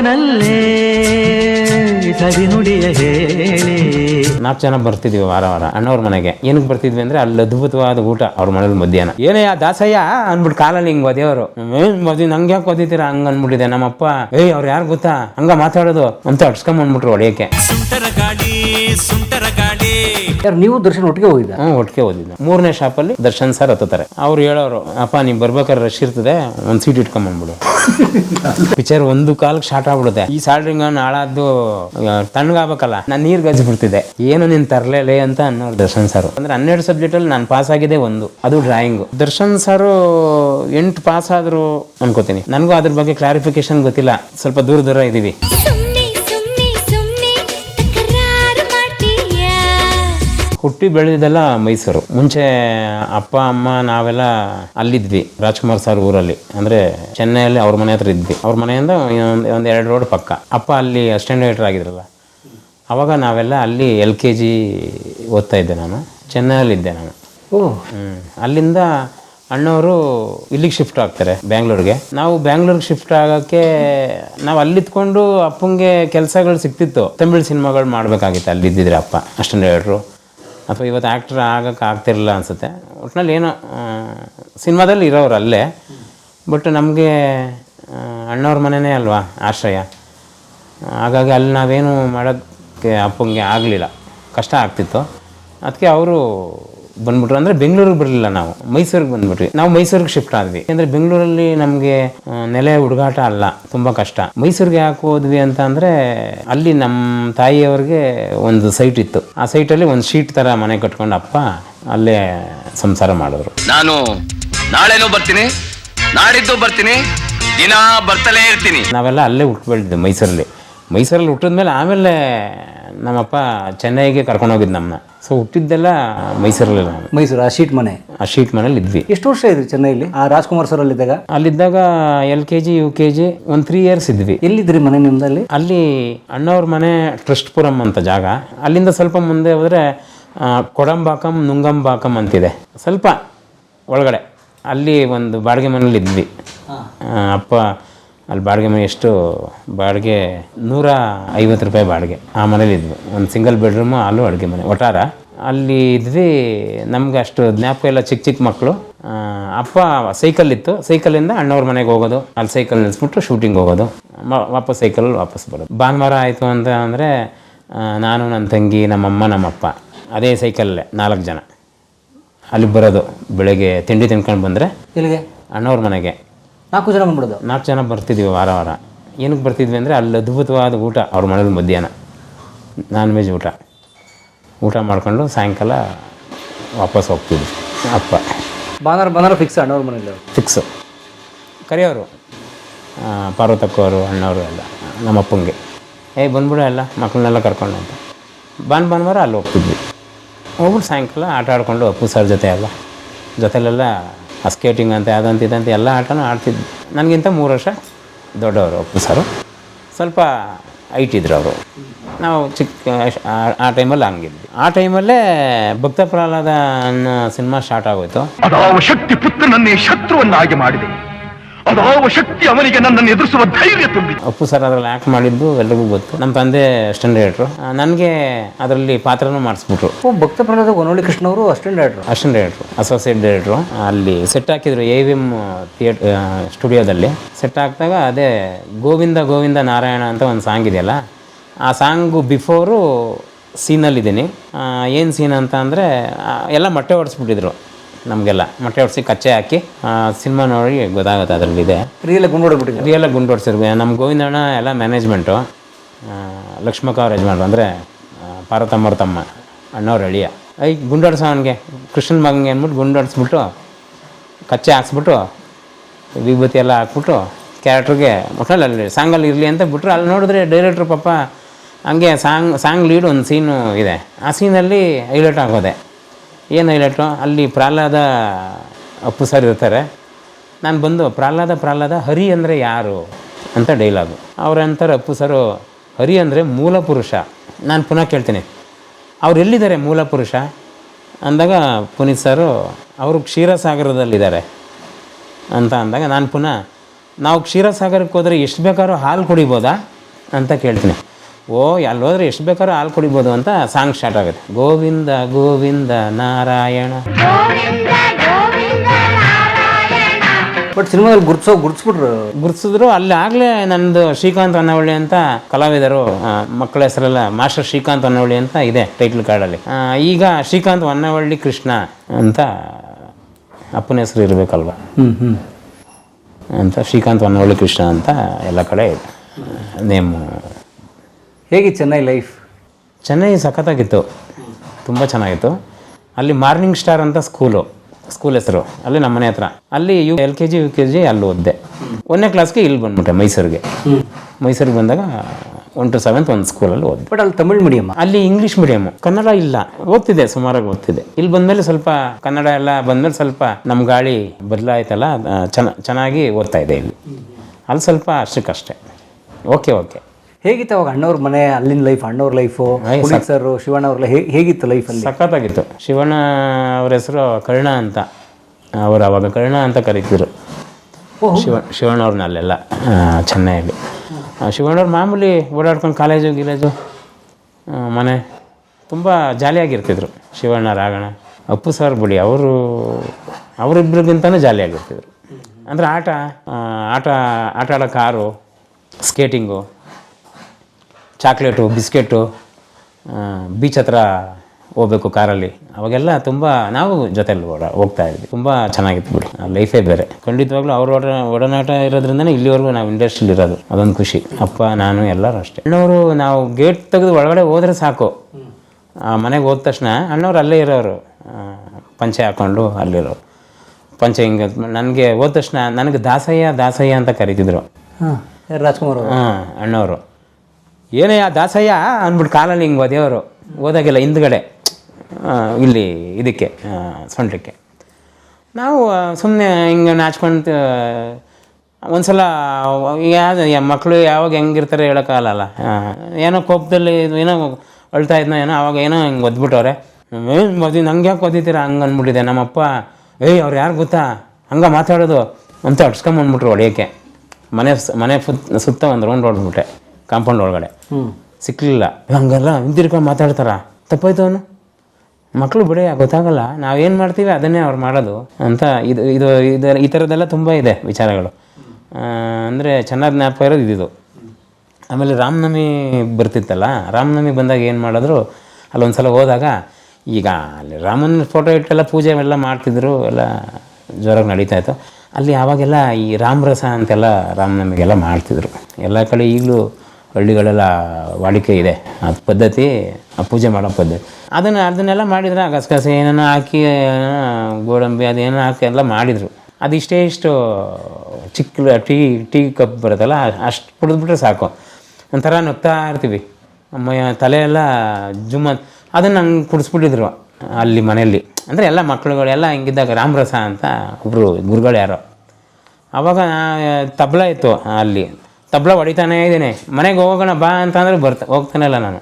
ಫೋನಲ್ಲೇ ಸರಿ ನುಡಿಯ ಹೇಳಿ. ನಾಲ್ಕು ಜನ ಬರ್ತಿದ್ವಿ ವಾರ ವಾರ. ಅಣ್ಣವ್ರ ಮನೆಗೆ. ಏನಕ್ಕೆ ಬರ್ತಿದ್ವಿ ಅಂದ್ರೆ ಅಲ್ಲಿ ಅದ್ಭುತವಾದ ಊಟ ಅವ್ರ ಮನೇಲಿ ಮಧ್ಯಾಹ್ನ. ಏನೇ ಆ ದಾಸಯ್ಯ ಅಂದ್ಬಿಟ್ಟು ಕಾಲಲ್ಲಿ ಹಿಂಗ್ ಒದೆಯವರು. ಏನ್ ಮದಿ ನಂಗೆ ಯಾಕೆ ಒದಿತೀರ ಹಂಗ ಅನ್ಬಿಟ್ಟಿದೆ ನಮ್ಮಪ್ಪ. ಏಯ್ ಅವ್ರು ಯಾರು ಗೊತ್ತಾ? ಹಂಗ ಮಾತಾಡೋದು ಅಂತ ಅಡ್ಸ್ಕೊಂಬಂದ್ಬಿಟ್ರು ಹೊಡಿಯಕ್ಕೆ ಹೊಡೆಯಕ್ಕೆ ಸುಂಟರ ಗಾಡಿ ಸುಂಟರ ಗಾಳಿ. ಯಾರು ನೀವು ದರ್ಶನ್ ಒಟ್ಟಿಗೆ ಹೋಗಿದ್ದ? ಹ್ಮ್ ಒಟ್ಟಿಗೆ ಓದಿದ್ದು ಮೂರನೇ ಶಾಪಲ್ಲಿ ದರ್ಶನ್ ಸರ್ ಹತ್ತಾರೆ ಅವ್ರು ಹೇಳೋರು ಅಪ್ಪ ನೀವ್ ಬರ್ಬೇಕಾದ್ರೆ ರಶ್ ಇರ್ತದೆ ಒಂದ್ ಸೀಟ್ ಇಟ್ಕೊಂಡ್ ಬಂದ್ಬಿಡು. ಪಿಕ್ಚರ್ ಒಂದು ಕಾಲಕ್ಕೆ ಶಾರ್ಟ್ ಆಗ್ಬಿಡುತ್ತೆ. ಈ ಸಾಲ್ಡ್ರಿಂಗ್ ನಾಳದ್ದು ತಣ್ಣಗಾಗಬೇಕಲ್ಲ ನಾನು ನೀರ್ ಗಜ್ ಬಿಡ್ತಿದ್ದೆ. ಏನು ನೀನ್ ತರ್ಲೇ ಅಂತ ಅನ್ನೋರು ದರ್ಶನ್ ಸರ್ ಅಂದ್ರೆ ಹನ್ನೆರಡು ಸಬ್ಜೆಕ್ಟ್ ಅಲ್ಲಿ ನಾನು ಪಾಸ್ ಆಗಿದೆ ಒಂದು ಅದು ಡ್ರಾಯಿಂಗ್ ದರ್ಶನ್ ಸರ್ ಎಂಟು ಪಾಸ್ ಆದ್ರು ಅನ್ಕೋತೀನಿ. ನನಗೂ ಅದ್ರ ಬಗ್ಗೆ ಕ್ಲಾರಿಫಿಕೇಶನ್ ಗೊತ್ತಿಲ್ಲ. ಸ್ವಲ್ಪ ದೂರ ದೂರ ಇದೀವಿ. ಹುಟ್ಟಿ ಬೆಳೆದಿದ್ದೆಲ್ಲ ಮೈಸೂರು. ಮುಂಚೆ ಅಪ್ಪ ಅಮ್ಮ ನಾವೆಲ್ಲ ಅಲ್ಲಿದ್ವಿ ರಾಜ್ಕುಮಾರ್ ಸರ್ ಊರಲ್ಲಿ. ಅಂದ್ರೆ ಚೆನ್ನೈಯಲ್ಲಿ ಅವ್ರ ಮನೆ ಹತ್ರ ಇದ್ವಿ. ಅವ್ರ ಮನೆಯಿಂದ ಒಂದು ಎರಡು ರೋಡ್ ಪಕ್ಕ. ಅಪ್ಪ ಅಲ್ಲಿ ಡೈರೆಕ್ಟರ್ ಆಗಿದ್ರಲ್ಲ ಅವಾಗ ನಾವೆಲ್ಲ ಅಲ್ಲಿ ಎಲ್ ಕೆ ಜಿ ಓದ್ತಾ ಇದ್ದೆ ನಾನು. ಚೆನ್ನೈಯಲ್ಲಿದ್ದೆ ನಾನು. ಅಲ್ಲಿಂದ ಅಣ್ಣವರು ಇಲ್ಲಿಗೆ ಶಿಫ್ಟ್ ಆಗ್ತಾರೆ ಬ್ಯಾಂಗ್ಳೂರ್ಗೆ. ನಾವು ಬ್ಯಾಂಗ್ಳೂರ್ಗೆ ಶಿಫ್ಟ್ ಆಗೋಕ್ಕೆ ನಾವು ಅಲ್ಲಿದ್ಕೊಂಡು ಅಪ್ಪಂಗೆ ಕೆಲಸಗಳು ಸಿಕ್ತಿತ್ತು ತಮಿಳ್ ಸಿನಿಮಾಗಳು ಮಾಡಬೇಕಾಗಿತ್ತು ಅಲ್ಲಿದ್ದಿದ್ರೆ ಅಪ್ಪ ಅಷ್ಟೊಂದು ಹೇಳ್ರು ಅಥವಾ ಇವತ್ತು ಆ್ಯಕ್ಟ್ರ್ ಆಗೋಕ್ಕೆ ಆಗ್ತಿರಲಿಲ್ಲ ಅನಿಸುತ್ತೆ. ಒಟ್ಟಿನಲ್ಲಿ ಏನೋ ಸಿನಿಮಾದಲ್ಲಿ ಇರೋರು ಅಲ್ಲೇ. ಬಟ್ ನಮಗೆ ಅಣ್ಣವ್ರ ಮನೆಯೇ ಅಲ್ವಾ ಆಶ್ರಯ. ಹಾಗಾಗಿ ಅಲ್ಲಿ ನಾವೇನು ಮಾಡೋಕ್ಕೆ ಅಪ್ಪಂಗೆ ಆಗಲಿಲ್ಲ. ಕಷ್ಟ ಆಗ್ತಿತ್ತು. ಅದಕ್ಕೆ ಅವರು ಬಂದ್ಬಿಟ್ರು ಅಂದರೆ ಬೆಂಗಳೂರಿಗೆ ಬರಲಿಲ್ಲ ನಾವು. ಮೈಸೂರಿಗೆ ಬಂದ್ಬಿಟ್ವಿ. ನಾವು ಮೈಸೂರಿಗೆ ಶಿಫ್ಟ್ ಆದ್ವಿ. ಅಂದರೆ ಬೆಂಗಳೂರಲ್ಲಿ ನಮಗೆ ನೆಲೆ ಹುಡುಗಾಟ ಅಲ್ಲ ತುಂಬ ಕಷ್ಟ. ಮೈಸೂರಿಗೆ ಯಾಕೆ ಹೋದ್ವಿ ಅಂತ ಅಂದರೆ ಅಲ್ಲಿ ನಮ್ಮ ತಾಯಿಯವ್ರಿಗೆ ಒಂದು ಸೈಟ್ ಇತ್ತು. ಆ ಸೈಟಲ್ಲಿ ಒಂದು ಶೀಟ್ ಥರ ಮನೆ ಕಟ್ಕೊಂಡು ಅಪ್ಪ ಅಲ್ಲೇ ಸಂಸಾರ ಮಾಡಿದ್ರು. ನಾನು ನಾಳೆನೂ ಬರ್ತೀನಿ ನಾಡಿದ್ದು ಬರ್ತೀನಿ ದಿನ ಬರ್ತಲೇ ಇರ್ತೀನಿ. ನಾವೆಲ್ಲ ಅಲ್ಲೇ ಹುಟ್ಟು ಬೆಳೆದಿದ್ದು ಮೈಸೂರಲ್ಲಿ. ಮೈಸೂರಲ್ಲಿ ಹುಟ್ಟಿದ್ಮೇಲೆ ಆಮೇಲೆ ನಮ್ಮಪ್ಪ ಚೆನ್ನೈಗೆ ಕರ್ಕೊಂಡೋಗಿದ್ದು ನಮ್ಮನ್ನ. ಸೊ ಹುಟ್ಟಿದ್ದೆಲ್ಲ ಮೈಸೂರಲ್ಲಿ ಮೈಸೂರು ಆ ಶೀಟ್ ಮನೆ. ಆ ಶೀಟ್ ಮನೇಲಿ ಇದ್ವಿ. ಎಷ್ಟು ವರ್ಷ ಇದ್ರಿ ಚೆನ್ನೈಲಿ? ಆ ರಾಜ್ಕುಮಾರ್ ಸರ್ ಅಲ್ಲಿದ್ದಾಗ? ಅಲ್ಲಿದ್ದಾಗ L K G U K G ಒಂದು ತ್ರೀ ಇಯರ್ಸ್ ಇದ್ವಿ. ಎಲ್ಲಿದ್ರಿ ಮನೆ ನಿಮ್ದಲ್ಲಿ? ಅಲ್ಲಿ ಅಣ್ಣವ್ರ ಮನೆ ಟ್ರಸ್ಟ್ಪುರಂ ಅಂತ ಜಾಗ. ಅಲ್ಲಿಂದ ಸ್ವಲ್ಪ ಮುಂದೆ ಹೋದರೆ ಕೊಡಂಬಾಕಂ ನುಂಗಂಬಾಕಂ ಅಂತಿದೆ. ಸ್ವಲ್ಪ ಒಳಗಡೆ. ಅಲ್ಲಿ ಒಂದು ಬಾಡಿಗೆ ಮನೇಲಿ ಇದ್ವಿ. ಅಪ್ಪ ಅಲ್ಲಿ ಬಾಡಿಗೆ ಮನೆ ಎಷ್ಟು? ಬಾಡಿಗೆ ನೂರ ಐವತ್ತು ರೂಪಾಯಿ ಬಾಡಿಗೆ. ಆ ಮನೇಲಿ ಇದ್ವಿ. ಒಂದು ಸಿಂಗಲ್ ಬೆಡ್ರೂಮು ಅಲ್ಲೂ ಅಡುಗೆ ಮನೆ. ಒಟ್ಟಾರ? ಅಲ್ಲಿ ಇದ್ವಿ. ನಮ್ಗೆ ಅಷ್ಟು ಜ್ಞಾಪಕ ಎಲ್ಲ ಚಿಕ್ಕ ಚಿಕ್ಕ ಮಕ್ಕಳು. ಅಪ್ಪ ಸೈಕಲ್ ಇತ್ತು. ಸೈಕಲಿಂದ ಅಣ್ಣವ್ರ ಮನೆಗೆ ಹೋಗೋದು. ಅಲ್ಲಿ ಸೈಕಲ್ ನಿಲ್ಲಿಸ್ಬಿಟ್ಟು ಶೂಟಿಂಗ್ ಹೋಗೋದು. ವಾಪಸ್ ಸೈಕಲ್ ವಾಪಸ್ ಬರೋದು. ಭಾನುವಾರ ಆಯಿತು ಅಂತ ಅಂದರೆ ನಾನು ನನ್ನ ತಂಗಿ ನಮ್ಮಮ್ಮ ನಮ್ಮಪ್ಪ. ಅದೇ ಸೈಕಲ್ಲೇ ನಾಲ್ಕು ಜನ. ಅಲ್ಲಿ ಬರೋದು. ಬೆಳಗ್ಗೆ ತಿಂಡಿ ತಿನ್ಕೊಂಡು ಬಂದರೆ ಇಲ್ಲಿಗೆ ಅಣ್ಣವ್ರ ಮನೆಗೆ. ನಾಲ್ಕು ಜನ ಬಂದ್ಬಿಡೋದು. ನಾಲ್ಕು ಜನ ಬರ್ತಿದ್ವಿ ವಾರ ವಾರ. ಏನಕ್ಕೆ ಬರ್ತಿದ್ವಿ ಅಂದರೆ ಅಲ್ಲಿ ಅದ್ಭುತವಾದ ಊಟ ಅವ್ರ ಮನೇಲಿ ಮಧ್ಯಾಹ್ನ. ನಾನ್ ವೆಜ್ ಊಟ. ಊಟ ಮಾಡ್ಕೊಂಡು ಸಾಯಂಕಾಲ ವಾಪಸ್ ಹೋಗ್ತಿದ್ವಿ ಅಪ್ಪ. ಬಾನಾರ ಬಾನಾರ ಫಿಕ್ಸ್ ಅಣ್ಣವ್ರ ಮನೇಲಿ? ಫಿಕ್ಸು ಕರೆಯೋರು ಪಾರ್ವತಕ್ಕವರು ಅಣ್ಣವರು ಎಲ್ಲ ನಮ್ಮಪ್ಪಂಗೆ. ಏಯ್ ಬಂದ್ಬಿಡು ಎಲ್ಲ ಮಕ್ಕಳನ್ನೆಲ್ಲ ಕರ್ಕೊಂಡು ಅಂತ ಬಾನ್ ಭಾನುವಾರ ಅಲ್ಲಿ ಹೋಗ್ತಿದ್ವಿ. ಹೋಗ್ಬಿಟ್ಟು ಸಾಯಂಕಾಲ ಆಟ ಆಡಿಕೊಂಡು ಅಪ್ಪು ಸರ್ ಜೊತೆ ಎಲ್ಲ ಜೊತೆಲೆಲ್ಲ ಸ್ಕೇಟಿಂಗ್ ಅಂತ, ಅದಂತ ಇದಂತ ಎಲ್ಲ ಆಟನೂ ಆಡ್ತಿದ್ದೆ ನನಗಿಂತ ಮೂರು ವರ್ಷ ದೊಡ್ಡವರು ಒಬ್ಬರು ಸರು. ಸ್ವಲ್ಪ ಹೈಟ್ ಇದ್ರು ಅವರು. ನಾವು ಚಿಕ್ಕ, ಆ- ಟೈಮಲ್ಲಿ ಹಂಗಿದ್ವಿ. ಆ ಟೈಮಲ್ಲೇ ಭಕ್ತ ಪ್ರಹ್ಲಾದ ಅನ್ನೋ ಸಿನಿಮಾ ಸ್ಟಾರ್ಟ್ ಆಗೋಯ್ತು. ಶಕ್ತಿ ಪುತ್ರನನ್ನೇ ಶತ್ರುವನ್ನಾಗಿ ಮಾಡಿದೆ. ಅದಾವ ಶಕ್ತಿ ಅವನಿಗೆ ನನ್ನನ್ನು ಎದುರಿಸುವ ಧೈರ್ಯ ತುಂಬಿ ಅಪ್ಪು ಸರ್ ಅದ್ರಲ್ಲಿ ಆಕ್ಟ್ ಮಾಡಿದ್ದು ಎಲ್ಲರಿಗೂ ಗೊತ್ತು. ನಮ್ಮ ತಂದೆ ಅಸ್ಟೆಂಟ್ ಡೈರೆಕ್ಟ್ರು. ನನಗೆ ಅದರಲ್ಲಿ ಪಾತ್ರನೂ ಮಾಡಿಸ್ಬಿಟ್ರು. ಓ ಭಕ್ತ ಪ್ರಹ್ಲಾದ ಒನೋಳಿ ಕೃಷ್ಣ ಅವರು ಅಸ್ಟೆಂಟ್ ಡೈರೆಕ್ಟ್ರು ಡೈರೆಕ್ಟ್ರು. Associate director. ಅಲ್ಲಿ ಸೆಟ್ ಹಾಕಿದ್ರು ಎ ವಿ ಎಂ ಥಿಯೇಟ್ ಸ್ಟುಡಿಯೋದಲ್ಲಿ ಸೆಟ್ ಹಾಕಿದಾಗ ಅದೇ ಗೋವಿಂದ ಗೋವಿಂದ ನಾರಾಯಣ ಅಂತ ಒಂದು ಸಾಂಗ್ ಇದೆಯಲ್ಲ ಆ ಸಾಂಗು ಬಿಫೋರು ಸೀನಲ್ಲಿದ್ದೀನಿ ಏನು ಸೀನ್ ಅಂತ ಅಂದರೆ ಎಲ್ಲ ಮೊಟ್ಟೆ ಹೊಡೆಸ್ಬಿಟ್ಟಿದ್ರು ನಮಗೆಲ್ಲ. ಮೊಟ್ಟೆ ಹೊಡ್ಸಿ ಕಚ್ಚೆ ಹಾಕಿ ಸಿನಿಮಾ ನೋಡಿ ಗೊತ್ತಾಗುತ್ತೆ ಅದರಲ್ಲಿದೆ. ರಿಯಲ್ ಗುಂಡು ರಿಯಲಾಗಿ ರಿಯಲ್ ಗುಂಡು ಹೊಡ್ಸಿರ್ಬೇಕು ನಮ್ಮ ಗೋವಿಂದಣ್ಣ ಎಲ್ಲ ಮ್ಯಾನೇಜ್ಮೆಂಟು ಲಕ್ಷ್ಮಕ್ಕ ಅವ್ರ ಯಜಮಾನ್ರು. ಅಂದರೆ ಪಾರ್ವತಮ್ಮವ್ರ ತಮ್ಮ ಅಣ್ಣವ್ರ ಅಳಿಯ ಐ ಗುಂಡಾಡ್ಸ ಅವನಿಗೆ. ಕೃಷ್ಣನ ಮಗನಿಗೆ ಅಂದ್ಬಿಟ್ಟು ಗುಂಡಾಡ್ಸ್ಬಿಟ್ಟು ಕಚ್ಚೆ ಹಾಕ್ಸ್ಬಿಟ್ಟು ವಿಭೂತಿ ಎಲ್ಲ ಹಾಕ್ಬಿಟ್ಟು ಕ್ಯಾರೆಕ್ಟ್ರಿಗೆ ಒಟ್ಟಲ್ಲಿ ಅಲ್ಲಿ ಸಾಂಗಲ್ಲಿ ಇರಲಿ ಅಂತ ಬಿಟ್ಟರು ಅಲ್ಲಿ ನೋಡಿದ್ರೆ ಡೈರೆಕ್ಟ್ರು ಪಾಪ ಹಂಗೆ ಸಾಂಗ್ ಸಾಂಗ್ ಲೀಡ್ ಒಂದು ಸೀನು ಇದೆ. ಆ ಸೀನಲ್ಲಿ ಹೈಲೈಟ್ ಆಗೋದೆ. ಏನು ಹೈಲೈಟು ಅಲ್ಲಿ ಪ್ರಹ್ಲಾದ ಅಪ್ಪು ಸರ್ ಇರ್ತಾರೆ. ನಾನು ಬಂದು ಪ್ರಹ್ಲಾದ ಪ್ರಹ್ಲಾದ, ಹರಿ ಅಂದರೆ ಯಾರು ಅಂತ ಡೈಲಾಗು ಅಂತಾರೆ ಅಪ್ಪು ಸರು ಹರಿ ಅಂದರೆ ಮೂಲ ಪುರುಷ. ನಾನು ಪುನಃ ಕೇಳ್ತೀನಿ. ಅವ್ರು ಎಲ್ಲಿದ್ದಾರೆ ಮೂಲ ಪುರುಷ? ಅಂದಾಗ ಪುನೀತ್ ಸರು ಅವರು ಕ್ಷೀರಸಾಗರದಲ್ಲಿದ್ದಾರೆ ಅಂತ ಅಂದಾಗ ನಾನು ಪುನಃ, ನಾವು ಕ್ಷೀರಸಾಗರಕ್ಕೆ ಹೋದರೆ ಎಷ್ಟು ಬೇಕಾದ್ರೂ ಹಾಲು ಕುಡಿಬೋದಾ ಅಂತ ಕೇಳ್ತೀನಿ. ಓ ಎಲ್ಲಿ ಹೋದ್ರೆ ಎಷ್ಟು ಬೇಕಾದ್ರೂ ಹಾಲು ಕುಡಿಬೋದು ಅಂತ ಸಾಂಗ್ ಸ್ಟಾರ್ಟ್ ಆಗುತ್ತೆ. ಗೋವಿಂದ ಗೋವಿಂದ ನಾರಾಯಣ. ಬಟ್ ಸಿನಿಮಾದಲ್ಲಿ ಗುರ್ಸೋ ಗುರ್ಸ್ಬಿಟ್ರು ಗುರ್ಸಿದ್ರು ಅಲ್ಲಿ ಆಗ್ಲೇ ನಂದು ಶ್ರೀಕಾಂತ್ ಹೊನ್ನವಳ್ಳಿ ಅಂತ ಕಲಾವಿದರು ಆ, ಮಕ್ಕಳ ಹೆಸರೆಲ್ಲ ಮಾಸ್ಟರ್ ಶ್ರೀಕಾಂತ್ ಅನ್ನವಳ್ಳಿ ಅಂತ ಇದೆ ಟೈಟ್ಲ್ ಕಾರ್ಡಲ್ಲಿ ಆ, ಈಗ ಶ್ರೀಕಾಂತ್ ಹೊನ್ನವಳ್ಳಿ ಕೃಷ್ಣ ಅಂತ ಅಪ್ಪನ ಹೆಸರು ಇರಬೇಕಲ್ವ? ಹ್ಮ್ ಹ್ಮ್. ಅಂತ ಶ್ರೀಕಾಂತ್ ಹೊನ್ನವಳ್ಳಿ ಕೃಷ್ಣ ಅಂತ ಎಲ್ಲ ಕಡೆ ನೇಮು ಹೇಗೆ ಚೆನ್ನೈ ಲೈಫ್? ಚೆನ್ನೈ ಸಖತ್ತಾಗಿತ್ತು. ತುಂಬ ಚೆನ್ನಾಗಿತ್ತು. ಅಲ್ಲಿ ಮಾರ್ನಿಂಗ್ ಸ್ಟಾರ್ ಅಂತ ಸ್ಕೂಲು ಸ್ಕೂಲ್ ಹೆಸರು ಅಲ್ಲಿ ನಮ್ಮ ಮನೆ ಹತ್ರ. ಅಲ್ಲಿ U L K G U K G ಅಲ್ಲಿ ಓದಿದೆ. ಒಂದನೇ ಕ್ಲಾಸ್ಗೆ ಇಲ್ಲಿ ಬಂದ್ಬಿಟ್ಟೆ ಮೈಸೂರಿಗೆ. ಮೈಸೂರಿಗೆ ಬಂದಾಗ ಒನ್ ಟು ಸೆವೆಂತ್ ಒಂದು ಸ್ಕೂಲಲ್ಲಿ ಓದಿದೆ. ಬಟ್ ಅಲ್ಲಿ ತಮಿಳ್ ಮೀಡಿಯಮ್ ಅಲ್ಲಿ ಇಂಗ್ಲೀಷ್ ಮೀಡಿಯಮ್ ಕನ್ನಡ ಇಲ್ಲ. ಓದ್ತಿದೆ ಸುಮಾರಾಗಿ ಓದ್ತಿದೆ ಇಲ್ಲಿ ಬಂದಮೇಲೆ ಸ್ವಲ್ಪ ಕನ್ನಡ ಎಲ್ಲ ಬಂದಮೇಲೆ ಸ್ವಲ್ಪ ನಮ್ಮ ಗಾಳಿ ಬದಲಾಯ್ತಲ್ಲ ಚೆನ್ನ ಚೆನ್ನಾಗಿ ಓದ್ತಾ ಇದೆ ಇಲ್ಲಿ. ಅಲ್ಲಿ ಸ್ವಲ್ಪ ಅಷ್ಟಕ್ಕಷ್ಟೇ. ಓಕೆ ಓಕೆ ಹೇಗಿತ್ತು ಅವಾಗ ಅಣ್ಣವ್ರ ಮನೆ ಅಲ್ಲಿನ ಲೈಫ್ ಅಣ್ಣವ್ರ life sir Puneeth sir Shivanna ಅವ್ರ ಹೇಗೆ ಹೇಗಿತ್ತು ಲೈಫಲ್ಲಿ ಸಖತ್ತಾಗಿತ್ತು. ಶಿವಣ್ಣ ಅವ್ರ ಹೆಸರು ಕರ್ಣ ಅಂತ. ಅವರು ಅವಾಗ ಕರ್ಣ ಅಂತ ಕರೀತಿದ್ರು. ಶಿವ ಶಿವಣ್ಣವ್ರನ್ನ ಅಲ್ಲೆಲ್ಲ ಚೆನ್ನೈಯಲ್ಲಿ. ಶಿವಣ್ಣವ್ರು ಮಾಮೂಲಿ ಓಡಾಡ್ಕೊಂಡು ಕಾಲೇಜು ಗಿಲೇಜು ಮನೆ. ತುಂಬ ಜಾಲಿಯಾಗಿರ್ತಿದ್ರು ಶಿವಣ್ಣ ರಾಗಣ ಅಪ್ಪು ಸರ್ ಬಿಡಿ ಅವರು ಅವರಿಬ್ರಿಗಿಂತನೂ ಜಾಲಿಯಾಗಿರ್ತಿದ್ರು. ಅಂದರೆ ಆಟ ಆಟ ಆಟ ಆಡೋ car skating chocolate biscuit beach ಹತ್ರ ಹೋಗ್ಬೇಕು ಕಾರಲ್ಲಿ. ಅವಾಗೆಲ್ಲ ತುಂಬ ನಾವು ಜೊತೆಲಿ ಓಡ ಹೋಗ್ತಾ ಇದ್ವಿ. ತುಂಬ ಚೆನ್ನಾಗಿತ್ತು ಬಿಡಿ ಆ ಲೈಫೇ ಬೇರೆ. ಖಂಡಿತವಾಗ್ಲೂ ಅವ್ರ ಒಡ ಒಡನಾಟ ಇರೋದ್ರಿಂದನೇ ಇಲ್ಲಿವರೆಗೂ ನಾವು ಇಂಡಸ್ಟ್ರಿಲಿ ಇರೋದು ಅದೊಂದು ಖುಷಿ. ಅಪ್ಪ ನಾನು ಎಲ್ಲರೂ ಅಷ್ಟೇ. ಅಣ್ಣವರು ನಾವು ಗೇಟ್ ತೆಗೆದು ಒಳಗಡೆ ಹೋದರೆ ಸಾಕು. ಆ, ಮನೆಗೆ ಹೋದ ತಕ್ಷಣ ಅಣ್ಣವ್ರು ಅಲ್ಲೇ ಇರೋರು ಪಂಚೆ ಹಾಕ್ಕೊಂಡು ಅಲ್ಲಿರೋರು. ಪಂಚೆ ಹಿಂಗೆ ನನಗೆ ಹೋದ ತಕ್ಷಣ ನನಗೆ ದಾಸಯ್ಯ ದಾಸಯ್ಯ ಅಂತ ಕರೀತಿದ್ರು. ಹಾಂ ರಾಜ್ಕುಮಾರ್ ಹಾಂ ಅಣ್ಣವರು. ಏನೇ ಆ ದಾಸಯ್ಯ ಅಂದ್ಬಿಟ್ಟು ಕಾಲಲ್ಲಿ ಹಿಂಗೆ ಒದೆಯವರು ಓದಾಗಿಲ್ಲ ಹಿಂದ್ಗಡೆ. ಇಲ್ಲಿ ಇದಕ್ಕೆ ಸೊಂಟಕ್ಕೆ. ನಾವು ಸುಮ್ಮನೆ ಹಿಂಗೆ ನಾಚ್ಕೊಂಡು ಒಂದ್ಸಲ ಯಾವ್ದು ಮಕ್ಕಳು ಯಾವಾಗ ಹೆಂಗಿರ್ತಾರೆ ಹೇಳೋಕ್ಕಾಗಲ್ಲ ಏನೋ ಕೋಪದಲ್ಲಿ ಏನೋ ಅಳ್ತಾ ಇದ್ನ ಏನೋ, ಅವಾಗ ಏನೋ ಹಿಂಗೆ ಒದ್ಬಿಟ್ಟವ್ರೆ ಮದ್ವೆ ನಂಗೆ ಯಾಕೆ ಒದಿತೀರಾ ಹಂಗೆ ಅಂದ್ಬಿಟ್ಟಿದೆ. ನಮ್ಮಪ್ಪ, ಏಯ್, ಅವ್ರು ಯಾರು ಗೊತ್ತಾ? ಹಂಗೆ ಮಾತಾಡೋದು? ಅಂತ ಅಡ್ಸ್ಕೊಂಬಂದ್ಬಿಟ್ರು ಹೊಡೆಯೋಕ್ಕೆ. ಮನೆ ಮನೆ ಸುತ್ತ ಒಂದು ರೌಂಡ್ ಹೊಡೆದ್ಬಿಟ್ಟೆ. ಕಾಂಪೌಂಡ್ ಒಳಗಡೆ. ಸಿಕ್ಕಲಿಲ್ಲ ಹಂಗೆಲ್ಲ ಹಿಂದಿರ್ಕೊಂಡು ಮಾತಾಡ್ತಾರ? ತಪ್ಪಾಯ್ತು ಅವನು? ಮಕ್ಕಳು ಬಿಡಿ ಗೊತ್ತಾಗಲ್ಲ. ನಾವೇನು ಮಾಡ್ತೀವಿ ಅದನ್ನೇ ಅವ್ರು ಮಾಡೋದು ಅಂತ ಇದು ಇದು ಇದು ಈ ಥರದ್ದೆಲ್ಲ ತುಂಬ ಇದೆ ವಿಚಾರಗಳು. ಅಂದರೆ ಚೆನ್ನಾಗಿ ಜ್ಞಾಪಕ ಇರೋದು ಇದಿದು. ಆಮೇಲೆ ರಾಮನವಮಿ ಬರ್ತಿತ್ತಲ್ಲ ರಾಮನವಮಿ ಬಂದಾಗ ಏನು ಮಾಡಿದ್ರು? ಅಲ್ಲೊಂದು ಸಲ ಹೋದಾಗ ಈಗ ಅಲ್ಲಿ ರಾಮನ ಫೋಟೋ ಇಟ್ಟೆಲ್ಲ ಪೂಜೆ ಎಲ್ಲ ಮಾಡ್ತಿದ್ರು ಎಲ್ಲ ಜೋರಾಗಿ ನಡೀತಾ ಇತ್ತು. ಅಲ್ಲಿ ಆವಾಗೆಲ್ಲ ಈ ರಾಮರಸ ಅಂತೆಲ್ಲ ರಾಮನವಮಿಗೆಲ್ಲ ಮಾಡ್ತಿದ್ರು. ಎಲ್ಲ ಕಡೆ ಈಗಲೂ ಹಳ್ಳಿಗಳೆಲ್ಲ ವಾಡಿಕೆ ಇದೆ. ಆ ಪದ್ಧತಿ, ಆ ಪೂಜೆ ಮಾಡೋ ಪದ್ಧತಿ. ಅದನ್ನು, ಅದನ್ನೆಲ್ಲ ಮಾಡಿದ್ರೆ ಗಸಗಸೆ ಏನೇನೋ ಹಾಕಿ ಗೋಡಂಬಿ ಅದೇನೋ ಹಾಕಿ ಎಲ್ಲ ಮಾಡಿದರು. ಅದಿಷ್ಟೇ ಇಷ್ಟು ಚಿಕ್ಕ, ಟೀ ಟೀ ಕಪ್ ಬರುತ್ತಲ್ಲ, ಅಷ್ಟು ಕುಡಿದ್ಬಿಟ್ರೆ ಸಾಕು. ಒಂಥರ ನಗ್ತಾ ಇರ್ತೀವಿ. ತಲೆ ಎಲ್ಲ ಜುಮ್ಮ ಅದನ್ನು ಹಂಗೆ ಕುಡಿಸ್ಬಿಟ್ಟಿದ್ರು ಅಲ್ಲಿ ಮನೆಯಲ್ಲಿ. ಅಂದರೆ ಎಲ್ಲ ಮಕ್ಕಳುಗಳೆಲ್ಲ ಹಿಂಗಿದ್ದಾಗ ರಾಮರಸ ಅಂತ ಒಬ್ಬರು ಗುರುಗಳು ಯಾರೋ. ಆವಾಗ ತಬಲ ಇತ್ತು ಅಲ್ಲಿ. ತಬ್ಲ ಹೊಡಿತಾನೇ ಇದ್ದೀನಿ ಮನೆಗೆ ಹೋಗೋಣ ಬಾ ಅಂತಂದ್ರೆ ಬರ್ತಾ ಹೋಗ್ತಾನೆ ಇಲ್ಲ ನಾನು.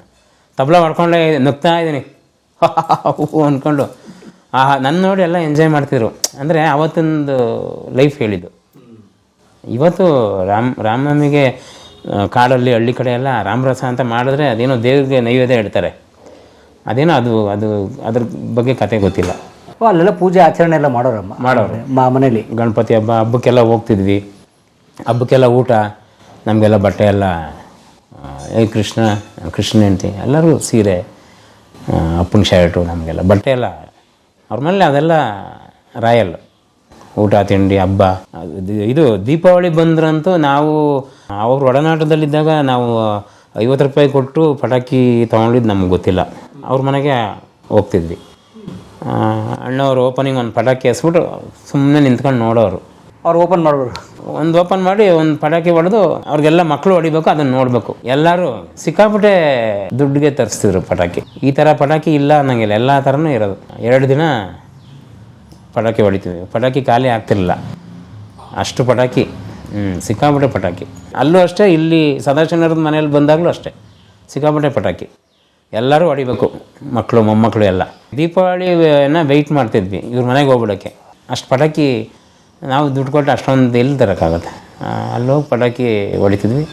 ತಬ್ಲ ಹೊಡ್ಕೊಂಡೇ ನುಗ್ತಾ ಇದ್ದೀನಿ ಅಂದ್ಕೊಂಡು ಆ ನನ್ನ ನೋಡಿ ಎಲ್ಲ ಎಂಜಾಯ್ ಮಾಡ್ತಿದ್ರು. ಅಂದರೆ ಅವತ್ತೊಂದು ಲೈಫ್ ಹೇಳಿದ್ದು. ಇವತ್ತು ರಾಮ್ ರಾಮನವಮಿಗೆ ಕಾಡಲ್ಲಿ ಹಳ್ಳಿ ಕಡೆ ಎಲ್ಲ ರಾಮರಸ ಅಂತ ಮಾಡಿದ್ರೆ ಅದೇನೋ ದೇವ್ರಿಗೆ ನೈವೇದ್ಯ ಇಡ್ತಾರೆ. ಅದೇನೋ ಅದು ಅದು ಅದ್ರ ಬಗ್ಗೆ ಕತೆ ಗೊತ್ತಿಲ್ಲ. ಓ ಅಲ್ಲೆಲ್ಲ ಪೂಜೆ ಆಚರಣೆ ಎಲ್ಲ ಮಾಡೋರಮ್ಮ? ಮಾಡೋರು. ಮಾ ಮನೇಲಿ ಗಣಪತಿ ಹಬ್ಬ ಹಬ್ಬಕ್ಕೆಲ್ಲ ಹೋಗ್ತಿದ್ವಿ. ಹಬ್ಬಕ್ಕೆಲ್ಲ ಊಟ. ನಮಗೆಲ್ಲ ಬಟ್ಟೆ ಎಲ್ಲ ಏ ಕೃಷ್ಣ ಕೃಷ್ಣ ಹೆಂಡ್ತಿ ಎಲ್ಲರೂ ಸೀರೆ ಅಪ್ಪನ ಶರ್ಟು ನಮಗೆಲ್ಲ. ಬಟ್ಟೆ ಎಲ್ಲ ಅವ್ರ ಮೇಲೆ ಅದೆಲ್ಲ ರಾಯಲ್. ಊಟ, ತಿಂಡಿ, ಹಬ್ಬ ಇದು ದೀಪಾವಳಿ ಬಂದ್ರಂತೂ ನಾವು, ಅವ್ರ ಒಡನಾಟದಲ್ಲಿದ್ದಾಗ ನಾವು ಐವತ್ತು ರೂಪಾಯಿ ಕೊಟ್ಟು ಪಟಾಕಿ ತೊಗೊಂಡಿದ್ದು ನಮ್ಗೆ ಗೊತ್ತಿಲ್ಲ. ಅವ್ರ ಮನೆಗೆ ಹೋಗ್ತಿದ್ವಿ. ಅಣ್ಣವ್ರು ಓಪನಿಂಗ್ ಒಂದು ಪಟಾಕಿ ಹಸ್ಬಿಟ್ಟು ಸುಮ್ಮನೆ ನಿಂತ್ಕೊಂಡು ನೋಡೋರು. ಅವ್ರು ಓಪನ್ ಮಾಡಬೇಕು. ಒಂದು ಓಪನ್ ಮಾಡಿ, ಒಂದು ಪಟಾಕಿ ಹೊಡೆದು ಅವ್ರಿಗೆಲ್ಲ ಮಕ್ಕಳು ಹೊಡಿಬೇಕು, ಅದನ್ನು ನೋಡಬೇಕು. ಎಲ್ಲರೂ ಸಿಕ್ಕಾಪಟ್ಟೆ ದುಡ್ಡಿಗೆ ತರಿಸ್ತಿದ್ರು ಪಟಾಕಿ. ಈ ಥರ ಪಟಾಕಿ ಇಲ್ಲ ಅನ್ನಂಗಿಲ್ಲ, ಎಲ್ಲ ಥರನೂ ಇರೋದು. ಎರಡು ದಿನ ಪಟಾಕಿ ಹೊಡಿತೀವಿ ಪಟಾಕಿ ಖಾಲಿ ಆಗ್ತಿರಲಿಲ್ಲ. ಅಷ್ಟು ಪಟಾಕಿ ಹ್ಞೂ ಸಿಕ್ಕಾಪಟ್ಟೆ ಪಟಾಕಿ. ಅಲ್ಲೂ ಅಷ್ಟೇ, ಇಲ್ಲಿ ಸದಾಶಿವನರದ ಮನೆಯಲ್ಲಿ ಬಂದಾಗಲೂ ಅಷ್ಟೇ. ಸಿಕ್ಕಾಪಟ್ಟೆ ಪಟಾಕಿ. ಎಲ್ಲರೂ ಹೊಡಿಬೇಕು ಮಕ್ಕಳು ಮೊಮ್ಮಕ್ಕಳು ಎಲ್ಲ. ದೀಪಾವಳಿನ ವೆಯ್ಟ್ ಮಾಡ್ತಿದ್ವಿ, ಇವ್ರ ಮನೆಗೆ ಹೋಗ್ಬಿಡೋಕ್ಕೆ. ಅಷ್ಟು ಪಟಾಕಿ ನಾವು ದುಡ್ಡು ಕೊಟ್ಟು ಅಷ್ಟೊಂದು ಎಲ್ಲಿ ತರೋಕ್ಕಾಗುತ್ತೆ? ಅಲ್ಲಿ ಹೋಗಿ ಪಟಾಕಿ ಹೊಡಿತಿದ್ವಿ.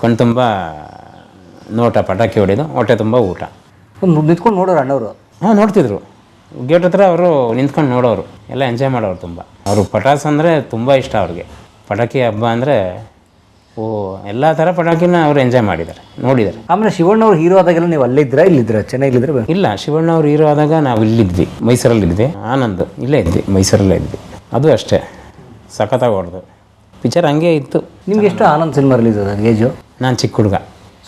ಕಣ್ಣು ತುಂಬ ನೋಟ ಪಟಾಕಿ ಹೊಡೆದು ಹೊಟ್ಟೆ ತುಂಬ ಊಟ. ನಿಂತ್ಕೊಂಡು ನೋಡೋರು ಅಣ್ಣವರು. ಹಾಂ ನೋಡ್ತಿದ್ರು. ಗೇಟ್ ಹತ್ರ ಅವರು ನಿಂತ್ಕೊಂಡು ನೋಡೋರು. ಎಲ್ಲ ಎಂಜಾಯ್ ಮಾಡೋರು ತುಂಬ. ಅವರು ಪಟಾಸ್ ಅಂದರೆ ತುಂಬ ಇಷ್ಟ ಅವ್ರಿಗೆ. ಪಟಾಕಿ ಹಬ್ಬ ಅಂದರೆ ಓ ಎಲ್ಲ ಥರ ಪಟಾಕಿನ ಅವರು ಎಂಜಾಯ್ ಮಾಡಿದ್ದಾರೆ ನೋಡಿದ್ದಾರೆ. ಆಮೇಲೆ ಶಿವಣ್ಣವ್ರು ಹೀರೋ ಆದಾಗೆಲ್ಲ ನೀವು ಅಲ್ಲೇ ಇದ್ರಾ ಚೆನ್ನಾಗಿಲ್ಲಿದ್ರೆ ಇಲ್ಲ ಶಿವಣ್ಣ ಅವ್ರು ಹೀರೋ ಆದಾಗ ನಾವು ಇಲ್ಲಿದ್ವಿ ಮೈಸೂರಲ್ಲಿದ್ವಿ. ಆನಂದ್ ಇಲ್ಲೇ ಇದ್ವಿ ಮೈಸೂರಲ್ಲೇ ಇದ್ವಿ. ಅದು ಅಷ್ಟೇ. ಸಖತ್ತಾಗಿ ಹೊಡೆದು. ಪಿಕ್ಚರ್ ಹಂಗೆ ಇತ್ತು. ನಿಮ್ಗೆ ಎಷ್ಟು ಆನಂದ್ ಸಿನಿಮಾ ರಿಲೀಸ್ ಅದ ಏಜು ನಾನು ಚಿಕ್ಕ ಹುಡುಗ.